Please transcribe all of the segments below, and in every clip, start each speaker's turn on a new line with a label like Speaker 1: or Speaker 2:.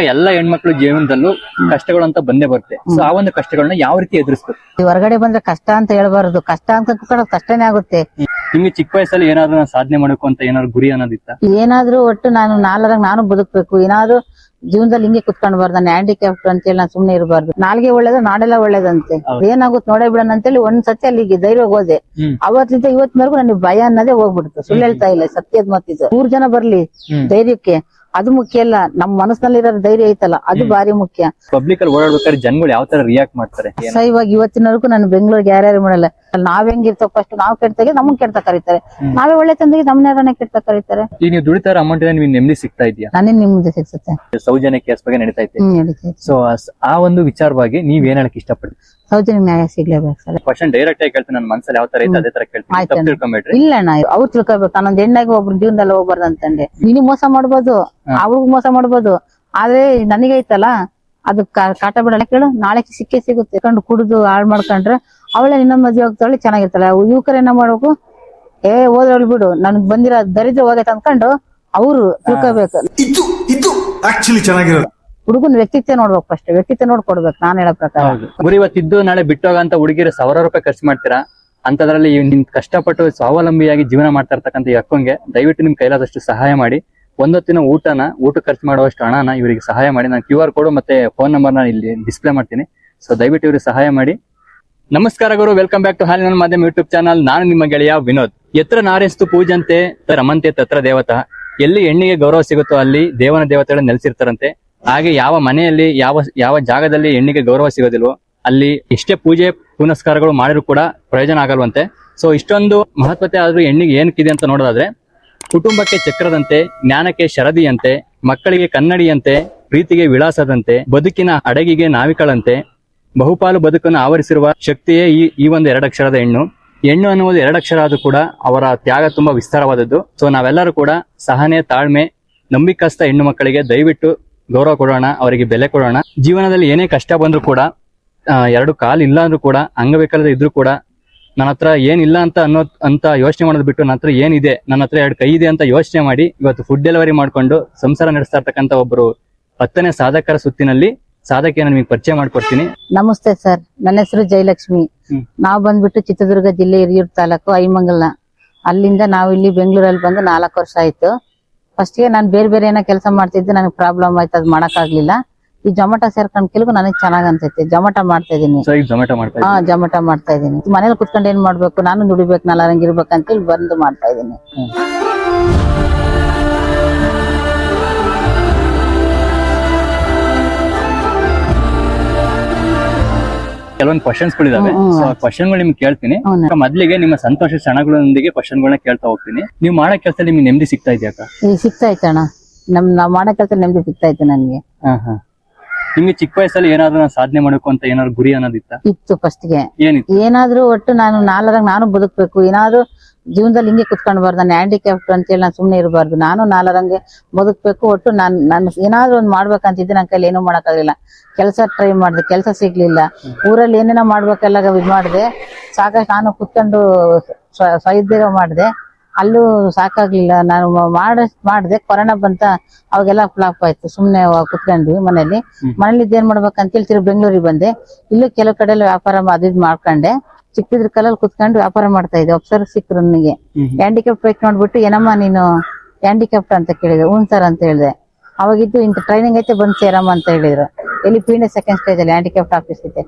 Speaker 1: ಎಲ್ಲ ಹೆಣ್ಮಕ್ಳು ಜೀವನದಲ್ಲೂ ಕಷ್ಟಗಳು ಅಂತ ಬಂದೇ ಬರುತ್ತೆ. ಸೊ ಆ ಒಂದು ಕಷ್ಟಗಳನ್ನ ಯಾವ ರೀತಿ ಎದುರಿಸ್ಬೇಕು?
Speaker 2: ಈ ಹೊರಗಡೆ ಬಂದ್ರೆ ಕಷ್ಟ ಅಂತ ಹೇಳ್ಬಾರ್ದು. ಕಷ್ಟ ಅಂತ ಕುತ್ಕೊಳ್ಳೋದು ಕಷ್ಟನೇ ಆಗುತ್ತೆ.
Speaker 1: ನಿಮ್ಗೆ ಚಿಕ್ಕ ವಯಸ್ಸಲ್ಲಿ ಏನಾದ್ರು ನಾನು ಸಾಧನೆ ಮಾಡಬೇಕು ಅಂತ ಏನಾದ್ರು ಗುರಿ ಅನ್ನೋದಿತ್ತ?
Speaker 2: ಏನಾದ್ರೂ ಒಟ್ಟು ನಾನು ನಾಲ್ಕರಾಗ ನಾನು ಬದುಕ್ಬೇಕು. ಏನಾದ್ರು ಜೀವನದಲ್ಲಿ ಹಿಂಗೆ ಕುತ್ಕೊಂಡ್ಬಾರ್ದು. ನಾನು ಅಂತ ಅಂತೇಳಿ ನಾನು ಸುಮ್ನೆ ಇರಬಾರ್ದು. ನಾಲ್ಗೆ ಒಳ್ಳೇದು ನಾಡೆಲ್ಲ ಒಳ್ಳೇದಂತೆ. ಏನಾಗುತ್ತೆ ನೋಡೇ ಬಿಡೋಣ ಅಂತೇಳಿ ಒಂದ್ ಸತಿ ಅಲ್ಲಿಗೆ ಧೈರ್ಯ ಹೋದೆ. ಅವತ್ತಿಂದ ಇವತ್ತಿನವರೆಗೂ ನನಗೆ ಭಯ ಅನ್ನೋದೇ ಹೋಗ್ಬಿಡ್ತು. ಸುಳ್ಳು ಹೇಳ್ತಾ ಇಲ್ಲ ಸತ್ಯದ ಮತ್ತಿದ್ದು ಮೂರ್ ಜನ ಬರ್ಲಿ ಧೈರ್ಯಕ್ಕೆ. ಅದು ಮುಖ್ಯ ಅಲ್ಲ ನಮ್ಮ ಮನಸ್ಸಿನಲ್ಲಿರೋ ಧೈರ್ಯ ಐತಲ್ಲ ಅದು ಬಾರಿ ಮುಖ್ಯ.
Speaker 1: ಪಬ್ಲಿಕ್ ಅಲ್ಲಿ ಓಡಾಡ್ಬೇಕಾದ್ರೆ ಜನಗಳು ಯಾವ ತರ ರಿಯಾಕ್ಟ್ ಮಾಡ್ತಾರೆ?
Speaker 2: ಸ ಇವಾಗ ಇವತ್ತಿನವರೆಗೂ ನಾನು ಬೆಂಗಳೂರಿಗೆ ಯಾರ್ಯಾರು ಮಾಡಲ್ಲ. ನಾವ್ ಹೆಂಗಿರ್ತೋ ಫಸ್ಟ್ ನಾವ್ ಕೆಡ್ತಾಗೆ ನಮಗ್ ಕೆಡ್ತ ಕರೀತಾರೆ. ನಾವೇ ಒಳ್ಳೆ ತಂದಿಗೆ ನಮ್ಮನ್ನ ಕೆಡ್ತ ಕರೀತಾರೆ.
Speaker 1: ಈಗ ನೀವು ದುಡಿತಾರ ಅಮೌಂಟ್ ನಿಮ್ಗೆ ನೆಮ್ಮದಿ ಸಿಗ್ತಾ ಇದೆಯಾ?
Speaker 2: ನಾನೇ ನಿಮ್ಗೆ ಸಿಗ್ಸುತ್ತೆ
Speaker 1: ಸೌಜನ್ಯ ಕೇಸ್ ಬಗ್ಗೆ ನಡೀತಾ
Speaker 2: ಇದೆ
Speaker 1: ಸೊ ಆ ಒಂದು ವಿಚಾರವಾಗಿ ನೀವ್ ಏನ್ ಹೇಳಕ್ ಇಷ್ಟಪಡ್ತೀವಿ
Speaker 2: ಸೌಜನ್ಯ ನ್ಯಾಯ ಸಿಗ್ಲೇಬೇಕು ಸರ್.
Speaker 1: ಕ್ವಶನ್ ಡೈರೆಕ್ಟ್ ಆಗಿ ಕೇಳ್ತೀನಿ ನನ್ನ ಮನಸ್ಸಲ್ಲಿ ಯಾವ ತರ ಐತೆ ಅದೇ ತರ ಕೇಳ್ತೀನಿ.
Speaker 2: ಆಯ್ತು
Speaker 1: ತಪ್ಪು. ತಿಳ್ಕೊಂಬೇಡ್ರಿ.
Speaker 2: ಇಲ್ಲ ಅಣ್ಣ ಅವ್ರು ತಿಳ್ಕೊಬೇಕು. ನಾನೊಂದ್ ಹೆಣ್ಣಾಗಿ ಒಬ್ರು ಜೀವನದಲ್ಲಿ ಹೋಗ್ಬಾರ್ದು ಅಂತಂದೆ. ನೀನು ಮೋಸ ಮಾಡ್ಬೋದು. ಅವ್ರಿಗೂ ಮೋಸ ಮಾಡ್ಬೋದು. ಆದ್ರೆ ನನಗೆ ಐತಲ್ಲ ಅದು ಕಾ- ಕಾಟ ಬಿಡಲ್ಲ ಕೇಳು. ನಾಳೆ ಸಿಕ್ಕೇ ಸಿಗುತ್ತೆ. ಕಂಡು ಕುಡಿದು ಹಾಳು ಮಾಡ್ಕೊಂಡ್ರೆ ಅವಳೆ ಇನ್ನೊಂದ್ ಮದ್ವೆ ಹೋಗ್ತಾಳೆ ಚೆನ್ನಾಗಿರ್ತಾಳೆ. ಯುವಕರು ಏನ ಮಾಡ್ಬೇಕು? ಏ ಹೋದ್ರಳು ಬಿಡು. ನನ್ಗ್ ಬಂದಿರೋ ದರಿದ್ರ ಹೋಗೈತೆ ಅನ್ಕೊಂಡು ಅವ್ರು ತಿಳ್ಕೊಬೇಕು.
Speaker 3: ಇದು ಇದು ಆಕ್ಚುಲಿ ಚೆನ್ನಾಗಿರೋದು
Speaker 2: ಹುಡುಗನ ವ್ಯಕ್ತಿತ್ವ ನೋಡ್ಬೇಕು ಫಸ್ಟ್ ವ್ಯಕ್ತಿತ್ವ ನೋಡ್ಕೊಡ್ಬೇಕು ನಾನು ಹೇಳೋ ಪ್ರಕಾರ.
Speaker 1: ಗುರಿ ಇವತ್ತಿದ್ದು ನಾಳೆ ಬಿಟ್ಟೋಗ ಅಂತ ಹುಡುಗಿರು ಸಾವಿರಾರು ರೂಪಾಯಿ ಖರ್ಚು ಮಾಡ್ತೀರಾ? ಅಂತದ್ರಲ್ಲಿ ನಿಮ್ ಕಷ್ಟಪಟ್ಟು ಸ್ವಾವಲಂಬಿಯಾಗಿ ಜೀವನ ಮಾಡ್ತಾ ಇರ್ತಕ್ಕಂಥ ಈ ಅಕ್ಕಂಗೆ ದಯವಿಟ್ಟು ನಿಮ್ ಕೈಲಾದಷ್ಟು ಸಹಾಯ ಮಾಡಿ. ಒಂದೊತ್ತಿನ ಊಟನ, ಊಟ ಖರ್ಚು ಮಾಡುವಷ್ಟು ಹಣನ ಇವರಿಗೆ ಸಹಾಯ ಮಾಡಿ. ನಾನು ಕ್ಯೂ ಆರ್ ಕೋಡ್ ಮತ್ತೆ ಫೋನ್ ನಂಬರ್ ನಾನು ಇಲ್ಲಿ ಡಿಸ್ಪ್ಲೇ ಮಾಡ್ತೀನಿ. ಸೊ ದಯವಿಟ್ಟು ಇವ್ರಿಗೆ ಸಹಾಯ ಮಾಡಿ. ನಮಸ್ಕಾರ ಗುರು ವೆಲ್ಕಮ್ ಬ್ಯಾಕ್ ಟು ಹಾಲಿನ ಮಾಧ್ಯಮ ಯೂಟ್ಯೂಬ್ ಚಾನಲ್ ನಾನು ನಿಮ್ಮ ಗೆಳೆಯ ವಿನೋದ್. ಎತ್ರ ನಾರೆಸ್ತು ಪೂಜಂತೆ ರಮಂತೆ ತತ್ರ ದೇವತಾ. ಎಲ್ಲಿ ಹೆಣ್ಣಿಗೆ ಗೌರವ ಸಿಗುತ್ತೋ ಅಲ್ಲಿ ದೇವನ ದೇವತೆಗಳು ನೆಲೆಸಿರ್ತಾರಂತೆ. ಹಾಗೆ ಯಾವ ಮನೆಯಲ್ಲಿ, ಯಾವ ಯಾವ ಜಾಗದಲ್ಲಿ ಹೆಣ್ಣಿಗೆ ಗೌರವ ಸಿಗೋದಿಲ್ವೋ, ಅಲ್ಲಿ ಎಷ್ಟೇ ಪೂಜೆ ಪುನಸ್ಕಾರಗಳು ಮಾಡಿದ್ರು ಕೂಡ ಪ್ರಯೋಜನ ಆಗಲ್ವಂತೆ. ಸೊ ಇಷ್ಟೊಂದು ಮಹತ್ವತೆ ಆದ್ರೂ ಹೆಣ್ಣಿಗೆ ಏನಕ್ಕಿದೆ ಅಂತ ನೋಡೋದಾದ್ರೆ, ಕುಟುಂಬಕ್ಕೆ ಚಕ್ರದಂತೆ, ಜ್ಞಾನಕ್ಕೆ ಶರದಿಯಂತೆ, ಮಕ್ಕಳಿಗೆ ಕನ್ನಡಿಯಂತೆ, ಪ್ರೀತಿಗೆ ವಿಳಾಸದಂತೆ, ಬದುಕಿನ ಅಡಗಿಗೆ ನಾವಿಕಳಂತೆ, ಬಹುಪಾಲು ಬದುಕನ್ನು ಆವರಿಸಿರುವ ಶಕ್ತಿಯೇ ಈ ಈ ಒಂದು ಎರಡಕ್ಷರದ ಹೆಣ್ಣು. ಹೆಣ್ಣು ಅನ್ನುವುದು ಎರಡಕ್ಷರ ಆದ್ರೂ ಕೂಡ ಅವರ ತ್ಯಾಗ ತುಂಬಾ ವಿಸ್ತಾರವಾದದ್ದು. ಸೊ ನಾವೆಲ್ಲರೂ ಕೂಡ ಸಹನೆ, ತಾಳ್ಮೆ ನಂಬಿಕಸ್ತ ಹೆಣ್ಣು ಮಕ್ಕಳಿಗೆ ದಯವಿಟ್ಟು ಗೌರವ ಕೊಡೋಣ ಅವರಿಗೆ ಬೆಲೆ ಕೊಡೋಣ. ಜೀವನದಲ್ಲಿ ಏನೇ ಕಷ್ಟ ಬಂದ್ರೂ ಕೂಡ ಎರಡು ಕಾಲು ಇಲ್ಲ ಅಂದ್ರೂ ಕೂಡ ಅಂಗವಿಕಲದ ಇದ್ರೂ ಕೂಡ ನನ್ನ ಹತ್ರ ಏನಿಲ್ಲ ಅಂತ ಅನ್ನೋ ಅಂತ ಯೋಚನೆ ಮಾಡೋದು ಬಿಟ್ಟು ನನ್ನ ಹತ್ರ ಏನಿದೆ ನನ್ನ ಹತ್ರ ಎರಡು ಕೈ ಇದೆ ಅಂತ ಯೋಚನೆ ಮಾಡಿ ಇವತ್ತು ಫುಡ್ ಡೆಲಿವರಿ ಮಾಡ್ಕೊಂಡು ಸಂಸಾರ ನಡೆಸ್ತಾ ಇರ್ತಕ್ಕಂಥ ಒಬ್ಬರು ಹತ್ತನೇ ಸಾಧಕರ ಸುತ್ತಿನಲ್ಲಿ ಸಾಧಕಿಯನ್ನು ನಿಮಗೆ ಪರಿಚಯ ಮಾಡ್ಕೊಡ್ತೀನಿ.
Speaker 2: ನಮಸ್ತೆ ಸರ್. ನನ್ನ ಹೆಸರು ಜಯಲಕ್ಷ್ಮಿ. ನಾವು ಬಂದ್ಬಿಟ್ಟು ಚಿತ್ರದುರ್ಗ ಜಿಲ್ಲೆ ಹಿರಿಯೂರು ತಾಲೂಕು ಐಮಂಗಲ. ಅಲ್ಲಿಂದ ನಾವು ಇಲ್ಲಿ ಬೆಂಗಳೂರಲ್ಲಿ ಬಂದು ನಾಲ್ಕು ವರ್ಷ ಆಯ್ತು. ಫಸ್ಟ್ಗೆ ನಾನು ಬೇರೆ ಬೇರೆ ಏನೋ ಕೆಲಸ ಮಾಡ್ತಿದ್ದೆ ನನಗೆ ಪ್ರಾಬ್ಲಮ್ ಆಯ್ತು ಅದು ಮಾಡಕ್ಕಾಗ್ಲಿಲ್ಲ. ಈ ಜೊಮಾಟೊ ಸೇರ್ಕೊಂಡ್ ಕೆಲವು ನನಗೆ ಚೆನ್ನಾಗ್ ಅನ್ಸೈತೆ. ಜೊಮಾಟೊ ಮಾಡ್ತಾ ಇದೀನಿ.
Speaker 1: ಜೊಮೆಟೊ ಮಾಡ್ತಾ
Speaker 2: ಹಾ ಜೊಮಾಟೊ ಮಾಡ್ತಾ ಇದೀನಿ. ಮನೇಲಿ ಕುತ್ಕೊಂಡು ಏನ್ ಮಾಡ್ಬೇಕು ನಾನು ದುಡಿಬೇಕು ನಾಲ್ಕು ಇರ್ಬೇಕಂತ ಬಂದು ಮಾಡ್ತಾ ಇದೀನಿ.
Speaker 1: ಕೆಲವೊಂದು ಕ್ವಶನ್ಸ್ ಗಳಿದಾವೆ.
Speaker 2: ಇದಾವೆ ಹ್ಮ್.
Speaker 1: ಸೊ ಆ ಕ್ವಶನ್ಗಳು ನಿಮ್ಗೆ ಕೇಳ್ತೀನಿ. ಮೊದಲಿಗೆ ನಿಮ್ಮ ಸಂತೋಷ ಕ್ಷಣಗಳೊಂದಿಗೆ ಕ್ವಶನ್ ಗಳನ್ನ ಕೇಳ್ತಾ ಹೋಗ್ತೀನಿ. ನೀವು ಮಾಡೋ ಕೆಲಸ ನಿಮ್ಗೆ ನೆಮ್ಮದಿ ಸಿಗ್ತಾ ಇದೆಯಾ ಅಕ್ಕ?
Speaker 2: ಸಿಗ್ತಾ ಅಣ್ಣ. ನಮ್ ನಾವ್ ಮಾಡೋ ಕೆಲಸ ನೆಮ್ಮದಿ ಸಿಗ್ತಾ ಇತ್ತು ನನ್ಗೆ.
Speaker 1: ನಿಮ್ಗೆ ಚಿಕ್ಕ ವಯಸ್ಸಲ್ಲಿ ಏನಾದ್ರು ನಾನು ಸಾಧನೆ ಮಾಡಬೇಕು ಅಂತ ಏನಾದ್ರು ಗುರಿ ಅನ್ನೋದಿತ್ತ?
Speaker 2: ಇತ್ತು ಫಸ್ಟ್ಗೆ
Speaker 1: ಏನಿತ್ತು?
Speaker 2: ಏನಾದ್ರೂ ಒಟ್ಟು ನಾನು ನಾಲ್ರಾಗ ನಾನು ಬದುಕ್ಬೇಕು. ಏನಾದ್ರೂ ಜೀವನದಲ್ಲಿ ಹಿಂಗೆ ಕುತ್ಕೊಂಡ್ಬಾರ್ದು, ನಾನು ಹ್ಯಾಂಡಿಕ್ಯಾಪ್ಟ್ ಅಂತೇಳಿ ನಾನು ಸುಮ್ನೆ ಇರಬಾರ್ದು. ನಾನು ನಾಲ್ರಂಗೆ ಬದುಕಬೇಕು, ಒಟ್ಟು ನಾನು ನಾನು ಏನಾದ್ರು ಒಂದು ಮಾಡ್ಬೇಕಂತಿದ್ದೆ ನನ್ನ ಕೈಲಿ ಏನೂ ಮಾಡೋಕ್ಕಾಗಲಿಲ್ಲ. ಕೆಲಸ ಟ್ರೈ ಮಾಡಿದೆ, ಕೆಲಸ ಸಿಗ್ಲಿಲ್ಲ. ಊರಲ್ಲಿ ಏನೇನೋ ಮಾಡ್ಬೇಕೆಲ್ಲ ಇದು ಮಾಡಿದೆ. ಸಾಕಷ್ಟು ನಾನು ಕುತ್ಕೊಂಡು ಸ್ವ- ಸ್ವಉದ್ಯೋಗ ಮಾಡಿದೆ. ಅಲ್ಲೂ ಸಾಕಾಗ್ಲಿಲ್ಲ. ನಾನು ಮಾಡ ಮಾಡಿದೆ. ಕೊರೋನಾ ಬಂತ ಅವಾಗೆಲ್ಲ ಫ್ಲಾಪ್ ಆಯ್ತು. ಸುಮ್ನೆ ವ- ಕುತ್ಕೊಂಡ್ವಿ ಮನೇಲಿ ಮನೇಲಿ ಏನ್ ಮಾಡ್ಬೇಕಂತೇಳಿ ತಿರುಗಿ ಬೆಂಗಳೂರಿಗೆ ಬಂದೆ. ಇಲ್ಲೂ ಕೆಲವು ಕಡೆ ವ್ಯಾಪಾರ ಅದು ಇದ್ ಮಾಡ್ಕೊಂಡೆ. ಚಿಕ್ಕದ್ರ ಕಲ್ಲಲ್ಲಿ ಕುತ್ಕೊಂಡು ವ್ಯಾಪಾರ ಮಾಡ್ತಾ ಇದ್ದೆ. ಒಬ್ಸರ್ ಸಿಕ್ಕರು ನನಗೆ. ಹ್ಯಾಂಡಿಕ್ಯಾಪ್ಟ್ ಬೈಕ್ ನೋಡ್ಬಿಟ್ಟು ಏನಮ್ಮ ನೀನು ಹ್ಯಾಂಡಿಕ್ಯಾಪ್ಟ್ ಅಂತ ಕೇಳಿದೆ. ಹ್ಞೂ ಸರ್ ಅಂತ ಹೇಳಿದೆ. ಅವಾಗಿದ್ದು ಇಂತ ಟ್ರೈನಿಂಗ್ ಐತೆ ಬಂದ್ ಸೇರಮ್ಮ ಅಂತ ಹೇಳಿದ್ರು. ಎಲ್ಲಿ ಪೀಣೆ ಸೆಕೆಂಡ್ ಸ್ಟೇಜ್ ಅಲ್ಲಿ ಹ್ಯಾಂಡಿಕ್ಯಾಪ್ಟ್ ಆಫೀಸ್ ಇದೆ.